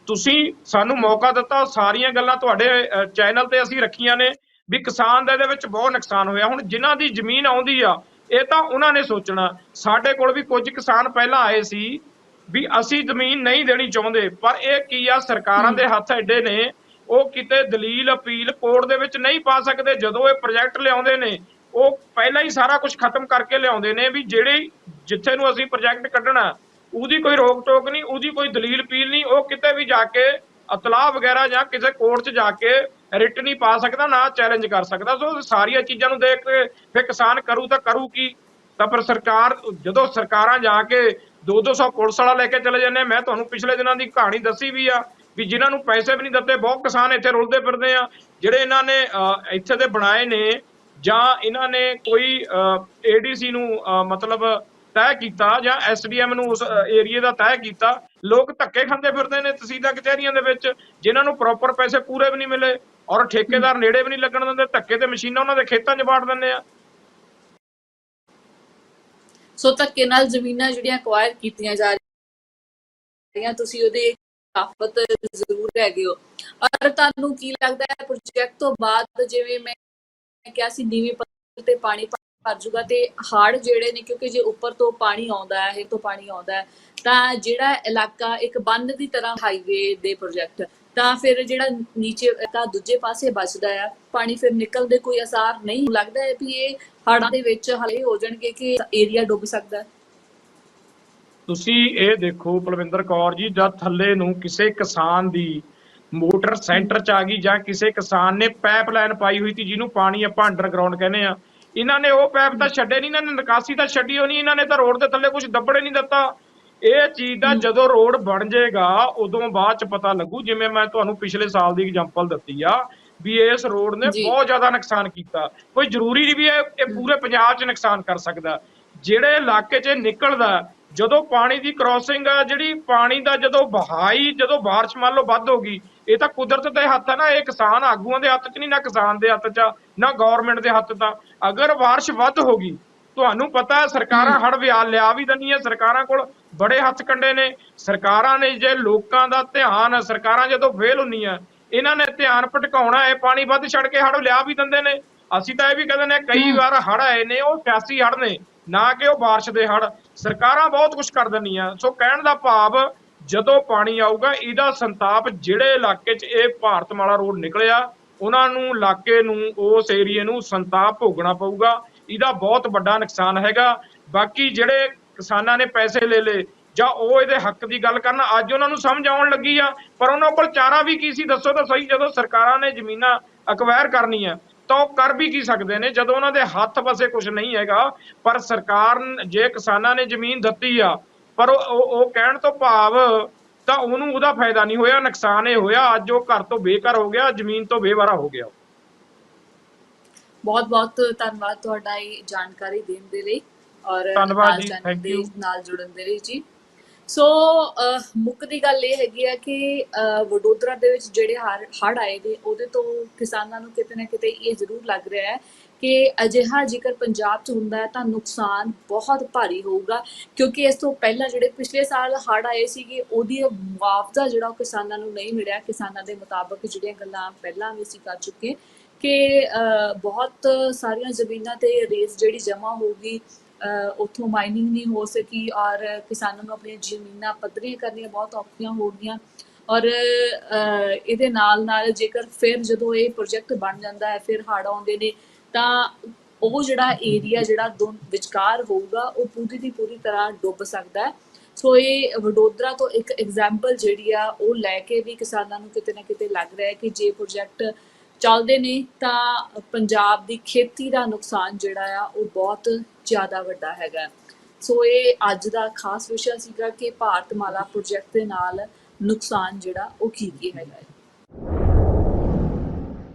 ਤੁਸੀਂ ਸਾਨੂੰ ਮੌਕਾ ਦਿੱਤਾ ਉਹ ਸਾਰੀਆਂ ਗੱਲਾਂ ਤੁਹਾਡੇ ਚੈਨਲ ਤੇ ਅਸੀਂ ਰੱਖੀਆਂ ਨੇ ਵੀ ਕਿਸਾਨ ਦਾ ਇਹਦੇ ਵਿੱਚ ਬਹੁਤ ਨੁਕਸਾਨ ਹੋਇਆ। ਹੁਣ ਜਿਨ੍ਹਾਂ ਦੀ ਜ਼ਮੀਨ ਆਉਂਦੀ ਆ ਇਹ ਤਾਂ ਉਹਨਾਂ ਨੇ ਸੋਚਣਾ। ਸਾਡੇ ਕੋਲ ਵੀ ਕੁਝ ਕਿਸਾਨ ਪਹਿਲਾਂ ਆਏ ਸੀ ਵੀ ਅਸੀਂ ਜ਼ਮੀਨ ਨਹੀਂ ਦੇਣੀ ਚਾਹੁੰਦੇ ਪਰ ਇਹ ਕੀ ਆ ਸਰਕਾਰਾਂ ਦੇ ਹੱਥ ਐਡੇ ਨੇ ਉਹ ਕਿਤੇ ਦਲੀਲ ਅਪੀਲ ਕੋਰਟ ਦੇ ਵਿੱਚ ਨਹੀਂ ਪਾ ਸਕਦੇ, ਜਦੋਂ ਇਹ ਪ੍ਰੋਜੈਕਟ ਲਿਆਉਂਦੇ ਨੇ, ਉਹ ਪਹਿਲਾਂ ਹੀ ਸਾਰਾ ਕੁਝ ਖਤਮ ਕਰਕੇ ਲਿਆਉਂਦੇ ਨੇ ਵੀ ਜਿਹੜੇ ਜਿੱਥੇ ਨੂੰ ਅਸੀਂ ਪ੍ਰੋਜੈਕਟ ਕੱਢਣਾ, ਉਹਦੀ ਕੋਈ ਰੋਕ ਟੋਕ ਨਹੀਂ, ਉਹਦੀ ਕੋਈ ਦਲੀਲ ਅਪੀਲ ਨਹੀਂ, ਉਹ ਕਿਤੇ ਵੀ ਜਾ ਕੇ ਅਤਲਾਹ ਵਗੈਰਾ ਜਾਂ ਕਿਸੇ ਕੋਰਟ 'ਚ ਜਾ ਕੇ ਰਿਟ ਨਹੀਂ ਪਾ ਸਕਦਾ, ਨਾ ਚੈਲੰਜ ਕਰ ਸਕਦਾ। ਸੋ ਸਾਰੀਆਂ ਚੀਜ਼ਾਂ ਨੂੰ ਦੇਖ ਕੇ ਫਿਰ ਕਿਸਾਨ ਕਰੂ ਤਾਂ ਕਰੂ ਕੀ? ਤਾਂ ਪਰ ਸਰਕਾਰ, ਜਦੋਂ ਸਰਕਾਰਾਂ ਜਾ ਕੇ 2-200 ਪੁਲਿਸ ਵਾਲਾ ਲੈ ਕੇ ਚਲੇ ਜਾਂਦੇ ਮੈਂ ਤੁਹਾਨੂੰ ਪਿਛਲੇ ਦਿਨਾਂ ਦੀ ਕਹਾਣੀ ਦੱਸੀ ਵੀ ਆ ਵੀ ਜਿਨ੍ਹਾਂ ਨੂੰ ਪੈਸੇ ਵੀ ਨਹੀਂ ਦਿੱਤੇ ਬਹੁਤ ਕਿਸਾਨ ਇੱਥੇ ਰੁਲਦੇ ਫਿਰਦੇ ਆ। ਜਿਹੜੇ ਇਹਨਾਂ ਨੇ ਇੱਥੇ ਦੇ ਬਣਾਏ ਨੇ ਜਾਂ ਇਹਨਾਂ ਨੇ ਕੋਈ ਏਡੀਸੀ ਨੂੰ ਮਤਲਬ ਤੈਅ ਕੀਤਾ ਜਾਂ ਐਸਡੀਐਮ ਨੂੰ ਉਸ ਏਰੀਏ ਦਾ ਤੈਅ ਕੀਤਾ ਲੋਕ ਧੱਕੇ ਖਾਂਦੇ ਫਿਰਦੇ ਨੇ ਤਹਿਸੀਲਾਂ ਕਚਹਿਰੀਆਂ ਦੇ ਵਿੱਚ ਜਿਨ੍ਹਾਂ ਨੂੰ ਪ੍ਰੋਪਰ ਪੈਸੇ ਪੂਰੇ ਵੀ ਨਹੀਂ ਮਿਲੇ ਔਰ ਠੇਕੇਦਾਰ ਨੇੜੇ ਵੀ ਨਹੀਂ ਲੱਗਣ ਦਿੰਦੇ ਧੱਕੇ ਤੇ ਮਸ਼ੀਨਾਂ ਉਹਨਾਂ ਦੇ ਖੇਤਾਂ 'ਚ ਬਾੜ ਦਿੰਦੇ ਆ। ਸੋ ਧੱਕੇ ਨਾਲ ਜ਼ਮੀਨਾਂ ਜਿਹੜੀਆਂ ਅਕਵਾਇਰ ਕੀਤੀਆਂ ਜਾ ਰਹੀਆਂ ਤੁਸੀਂ ਉਹਦੇ ਕਾਫਤ ਜ਼ਰੂਰ ਹੈਗੇ ਹੋ। ਔਰ ਤੁਹਾਨੂੰ ਕੀ ਲੱਗਦਾ ਹੈ ਪ੍ਰੋਜੈਕਟ ਤੋਂ ਬਾਅਦ ਜਿਵੇਂ ਮੈਂ ਕਿਹਾ ਸੀ, ਨੀਵੇਂ ਪੱਧਰ ਤੇ ਪਾਣੀ ਭਰ ਜੂਗਾ ਤੇ ਹਾੜ ਜਿਹੜੇ ਨੇ, ਕਿਉਂਕਿ ਜੇ ਉੱਪਰ ਤੋਂ ਪਾਣੀ ਆਉਂਦਾ ਹੈ ਇਹ ਤੋਂ ਪਾਣੀ ਆਉਂਦਾ ਹੈ, ਤਾਂ ਜਿਹੜਾ ਇਲਾਕਾ ਇੱਕ ਬੰਨ ਦੀ ਤਰ੍ਹਾਂ ਹਾਈਵੇ ਦੇ ਪ੍ਰੋਜੈਕਟ ਤਾਂ ਫਿਰ ਜਿਹੜਾ ਨੀਚੇ, ਤਾਂ ਦੂਜੇ ਪਾਸੇ ਬਚਦਾ ਆ ਪਾਣੀ ਫਿਰ ਨਿਕਲਦੇ ਕੋਈ ਅਸਾਰ ਨਹੀਂ। ਲੱਗਦਾ ਹੈ ਵੀ ਇਹ ਹੜ੍ਹਾਂ ਦੇ ਵਿੱਚ ਹਲੇ ਹੋ ਜਾਣਗੇ ਕਿ ਏਰੀਆ ਡੁੱਬ ਸਕਦਾ ਹੈ। ਤੁਸੀਂ ਇਹ ਦੇਖੋ ਪਲਵਿੰਦਰ ਕੌਰ ਜੀ ਜਦ ਥੱਲੇ ਨੂੰ ਕਿਸੇ ਕਿਸਾਨ ਦੀ ਮੋਟਰ ਸੈਂਟਰ ਚ ਆ ਗਈ ਜਾਂ ਕਿਸੇ ਕਿਸਾਨ ਨੇ ਪਾਈਪਲਾਈਨ ਪਾਈ ਹੋਈ ਸੀ ਜਿਹਨੂੰ ਪਾਣੀ ਆਪਾਂ ਅੰਡਰਗਰਾਉਂਡ ਕਹਿੰਦੇ ਆ ਇਹਨਾਂ ਨੇ ਉਹ ਪਾਈਪ ਤਾਂ ਛੱਡੇ ਨਹੀਂ ਇਹਨਾਂ ਨੇ ਨਿਕਾਸੀ ਤਾਂ ਛੱਡੀ ਹੋ ਨਹੀਂ ਇਹਨਾਂ ਨੇ ਤਾਂ ਰੋਡ ਦੇ ਥੱਲੇ ਕੁਝ ਦੱਬੜੇ ਨਹੀਂ ਦਿੱਤਾ। ਇਹ ਚੀਜ਼ ਦਾ ਜਦੋਂ ਰੋਡ ਬਣ ਜਾਏਗਾ ਉਦੋਂ ਬਾਅਦ ਚ ਪਤਾ ਲੱਗੂ ਜਿਵੇਂ ਮੈਂ ਤੁਹਾਨੂੰ ਪਿਛਲੇ ਸਾਲ ਦੀ ਐਗਜ਼ਾਮਪਲ ਦਿੱਤੀ ਆ ਵੀ ਇਸ ਰੋਡ ਨੇ। ਬਹੁਤ ਜ਼ਿਆਦਾ ਨੁਕਸਾਨ ਕੀਤਾ। ਕੋਈ ਜ਼ਰੂਰੀ ਨਹੀਂ ਵੀ ਇਹ ਇਹ ਪੂਰੇ ਪੰਜਾਬ 'ਚ ਨੁਕਸਾਨ ਕਰ ਸਕਦਾ। ਜਿਹੜੇ ਇਲਾਕੇ 'ਚ ਨਿਕਲਦਾ ਜਦੋਂ ਪਾਣੀ ਦੀ ਕ੍ਰਾਸਿੰਗ ਆ ਜਿਹੜੀ ਪਾਣੀ ਦਾ ਜਦੋਂ ਬਹਾਈ ਜਦੋਂ ਬਾਰਿਸ਼ ਮੰਨ ਲਓ ਵੱਧ ਹੋ ਗਈ ਇਹ ਤਾਂ ਕੁਦਰਤ ਦੇ ਹੱਥ ਆ ਨਾ ਇਹ ਕਿਸਾਨ ਆਗੂਆਂ ਦੇ ਹੱਥ 'ਚ ਨਹੀਂ ਨਾ ਕਿਸਾਨ ਦੇ ਹੱਥ 'ਚ ਨਾ ਗਵਰਨਮੈਂਟ ਦੇ ਹੱਥ 'ਚ ਆ। ਅਗਰ ਬਾਰਿਸ਼ ਵੱਧ ਹੋ ਗਈ ਤੁਹਾਨੂੰ ਪਤਾ ਹੈ ਸਰਕਾਰਾਂ ਹੜ ਵਿਆਹ ਲਿਆ ਵੀ ਦਿੰਦੀਆਂ ਸਰਕਾਰਾਂ ਕੋਲ ਬੜੇ ਹੱਥ ਕੰਡੇ ਨੇ ਸਰਕਾਰਾਂ ਨੇ ਜੇ ਲੋਕਾਂ ਦਾ ਧਿਆਨ ਸਰਕਾਰਾਂ ਜਦੋਂ ਫੇਲ ਹੁੰਦੀਆਂ ਇਹਨਾਂ ਨੇ ਧਿਆਨ ਭਟਕਾਉਣਾ ਹੈ ਪਾਣੀ ਵੱਧ ਛੱਡ ਕੇ ਹੜ ਲਿਆ ਵੀ ਦਿੰਦੇ ਨੇ ਅਸੀਂ ਤਾਂ ਇਹ ਵੀ ਕਹਿੰਦੇ ਨੇ ਕਈ। ਵਾਰ ਹੜ ਆਏ ਨੇ ਉਹ ਸਿਆਸੀ ਹੜ ਨੇ ਨਾ ਕਿ ਉਹ ਬਾਰਿਸ਼ ਦੇ ਹੜ ਸਰਕਾਰਾਂ ਬਹੁਤ ਕੁਝ ਕਰ ਦਿੰਦੀਆਂ। ਸੋ ਕਹਿਣ ਦਾ ਭਾਵ, ਜਦੋਂ ਪਾਣੀ ਆਊਗਾ, ਇਹਦਾ ਸੰਤਾਪ ਜਿਹੜੇ ਇਲਾਕੇ 'ਚ ਇਹ ਭਾਰਤਮਾਲਾ ਰੋਡ ਨਿਕਲਿਆ, ਉਹਨਾਂ ਨੂੰ, ਇਲਾਕੇ ਨੂੰ, ਉਸ ਏਰੀਏ ਨੂੰ ਸੰਤਾਪ ਭੋਗਣਾ ਪਊਗਾ। ਇਹਦਾ ਬਹੁਤ ਵੱਡਾ ਨੁਕਸਾਨ ਹੈਗਾ। ਬਾਕੀ ਜਿਹੜੇ ਕਿਸਾਨਾਂ ਨੇ ਪੈਸੇ ਲੈ ਲਏ, ਜਾਂ ਉਹ ਇਹਦੇ ਹੱਕ ਦੀ ਗੱਲ ਕਰਨ, ਅੱਜ ਉਹਨਾਂ ਨੂੰ ਸਮਝ ਆਉਣ ਲੱਗੀ ਆ। ਪਰ ਉਹਨਾਂ ਕੋਲ ਚਾਰਾ ਵੀ ਕੀ ਸੀ, ਦੱਸੋ ਤਾਂ ਸਹੀ, ਜਦੋਂ ਸਰਕਾਰਾਂ ਨੇ ਜ਼ਮੀਨਾਂ ਅਕਵਾਇਰ ਕਰਨੀਆਂ। ਤਾਂ ਉਹ ਕਰ ਵੀ ਕੀ ਸਕਦੇ ਨੇ? ਜਦੋਂ ਉਹਨਾਂ ਦੇ ਹੱਥ ਪਾਸੇ ਕੁਝ ਨਹੀਂ ਹੈਗਾ ਪਰ ਸਰਕਾਰ ਜੇ ਕਿਸਾਨਾਂ ਨੇ ਜ਼ਮੀਨ ਦਿੱਤੀ ਆ ਪਰ ਉਹ ਉਹ ਕਹਿਣ ਤੋਂ ਭਾਵ ਤਾਂ ਉਹਨੂੰ ਉਹਦਾ ਫਾਇਦਾ ਨਹੀਂ ਹੋਇਆ ਨੁਕਸਾਨ ਇਹ ਹੋਇਆ ਅੱਜ ਉਹ ਘਰ ਤੋਂ ਬੇਘਰ ਹੋ ਗਿਆ ਜ਼ਮੀਨ ਤੋਂ ਬੇਵਾਰਾ ਹੋ ਗਿਆ। ਬਹੁਤ ਬਹੁਤ ਧੰਨਵਾਦ ਤੁਹਾਡਾ ਇਹ ਜਾਣਕਾਰੀ ਦੇਣ ਦੇ ਲਈ ਔਰ ਧੰਨਵਾਦ ਜੀ, ਦੇ you. ਨਾਲ ਜੁੜਨ ਦੇ ਲਈ ਜੀ। ਸੋ ਅਹ, ਮੁੱਖ ਦੀ ਗੱਲ ਇਹ ਹੈਗੀ ਆ ਕਿ ਵਡੋਦਰਾ ਦੇ ਵਿੱਚ ਜਿਹੜੇ ਹੜ ਆਏ ਨੇ ਉਹਦੇ ਤੋਂ ਕਿਸਾਨਾਂ ਨੂੰ ਕਿਤੇ ਨਾ ਕਿਤੇ ਇਹ ਜ਼ਰੂਰ ਲੱਗ ਰਿਹਾ ਹੈ ਕਿ ਅਜਿਹਾ ਜੇਕਰ ਪੰਜਾਬ 'ਚ ਹੁੰਦਾ ਹੈ ਤਾਂ ਨੁਕਸਾਨ ਬਹੁਤ ਭਾਰੀ ਹੋਊਗਾ ਕਿਉਂਕਿ ਇਸ ਤੋਂ ਪਹਿਲਾਂ ਜਿਹੜੇ ਪਿਛਲੇ ਸਾਲ ਹੜ ਆਏ ਸੀਗੇ ਉਹਦੀ ਮੁਆਵਜ਼ਾ ਜਿਹੜਾ ਉਹ ਕਿਸਾਨਾਂ ਨੂੰ ਨਹੀਂ ਮਿਲਿਆ। ਕਿਸਾਨਾਂ ਦੇ ਮੁਤਾਬਕ ਜਿਹੜੀਆਂ ਗੱਲਾਂ ਪਹਿਲਾਂ ਵੀ ਅਸੀਂ ਕਰ ਚੁੱਕੇ ਕਿ ਬਹੁਤ ਸਾਰੀਆਂ ਜ਼ਮੀਨਾਂ ਤੇ ਰੇਸ ਜਿਹੜੀ ਜਮ੍ਹਾਂ ਹੋਊਗੀ ਉੱਥੋਂ ਮਾਈਨਿੰਗ ਨਹੀਂ ਹੋ ਸਕੀ ਔਰ ਕਿਸਾਨਾਂ ਨੂੰ ਆਪਣੀਆਂ ਜ਼ਮੀਨਾਂ ਪੱਧਰੀਆਂ ਕਰਨੀਆਂ ਬਹੁਤ ਔਖੀਆਂ ਹੋ ਗਈਆਂ। ਔਰ ਇਹਦੇ ਨਾਲ ਨਾਲ ਜੇਕਰ ਫਿਰ ਜਦੋਂ ਇਹ ਪ੍ਰੋਜੈਕਟ ਬਣ ਜਾਂਦਾ ਹੈ, ਫਿਰ ਹੜ੍ਹ ਆਉਂਦੇ ਨੇ, ਤਾਂ ਉਹ ਜਿਹੜਾ ਏਰੀਆ ਜਿਹੜਾ ਦੋ ਵਿਚਕਾਰ ਹੋਊਗਾ, ਉਹ ਪੂਰੀ ਦੀ ਪੂਰੀ ਤਰ੍ਹਾਂ ਡੁੱਬ ਸਕਦਾ ਹੈ। ਸੋ ਇਹ ਵਡੋਦਰਾ ਤੋਂ ਇੱਕ ਐਗਜ਼ਾਮਪਲ ਜਿਹੜੀ ਆ, ਉਹ ਲੈ ਕੇ ਵੀ ਕਿਸਾਨਾਂ ਨੂੰ ਕਿਤੇ ਨਾ ਕਿਤੇ ਲੱਗ ਰਿਹਾ ਹੈ ਕਿ ਜੇ ਪ੍ਰੋਜੈਕਟ ਚੱਲਦੇ ਨੇ, ਤਾਂ ਪੰਜਾਬ ਦੀ ਖੇਤੀ ਦਾ ਨੁਕਸਾਨ ਜਿਹੜਾ ਆ, ਉਹ ਬਹੁਤ ਜ਼ਿਆਦਾ ਵੱਡਾ ਹੈਗਾ। ਸੋ ਇਹ ਅੱਜ ਦਾ ਖਾਸ ਵਿਸ਼ਾ ਸੀਗਾ ਕਿ ਭਾਰਤਮਾਲਾ ਪ੍ਰੋਜੈਕਟ ਦੇ ਨਾਲ ਨੁਕਸਾਨ ਜਿਹੜਾ ਉਹ ਕੀ ਕੀ ਹੈਗਾ ਹੈ।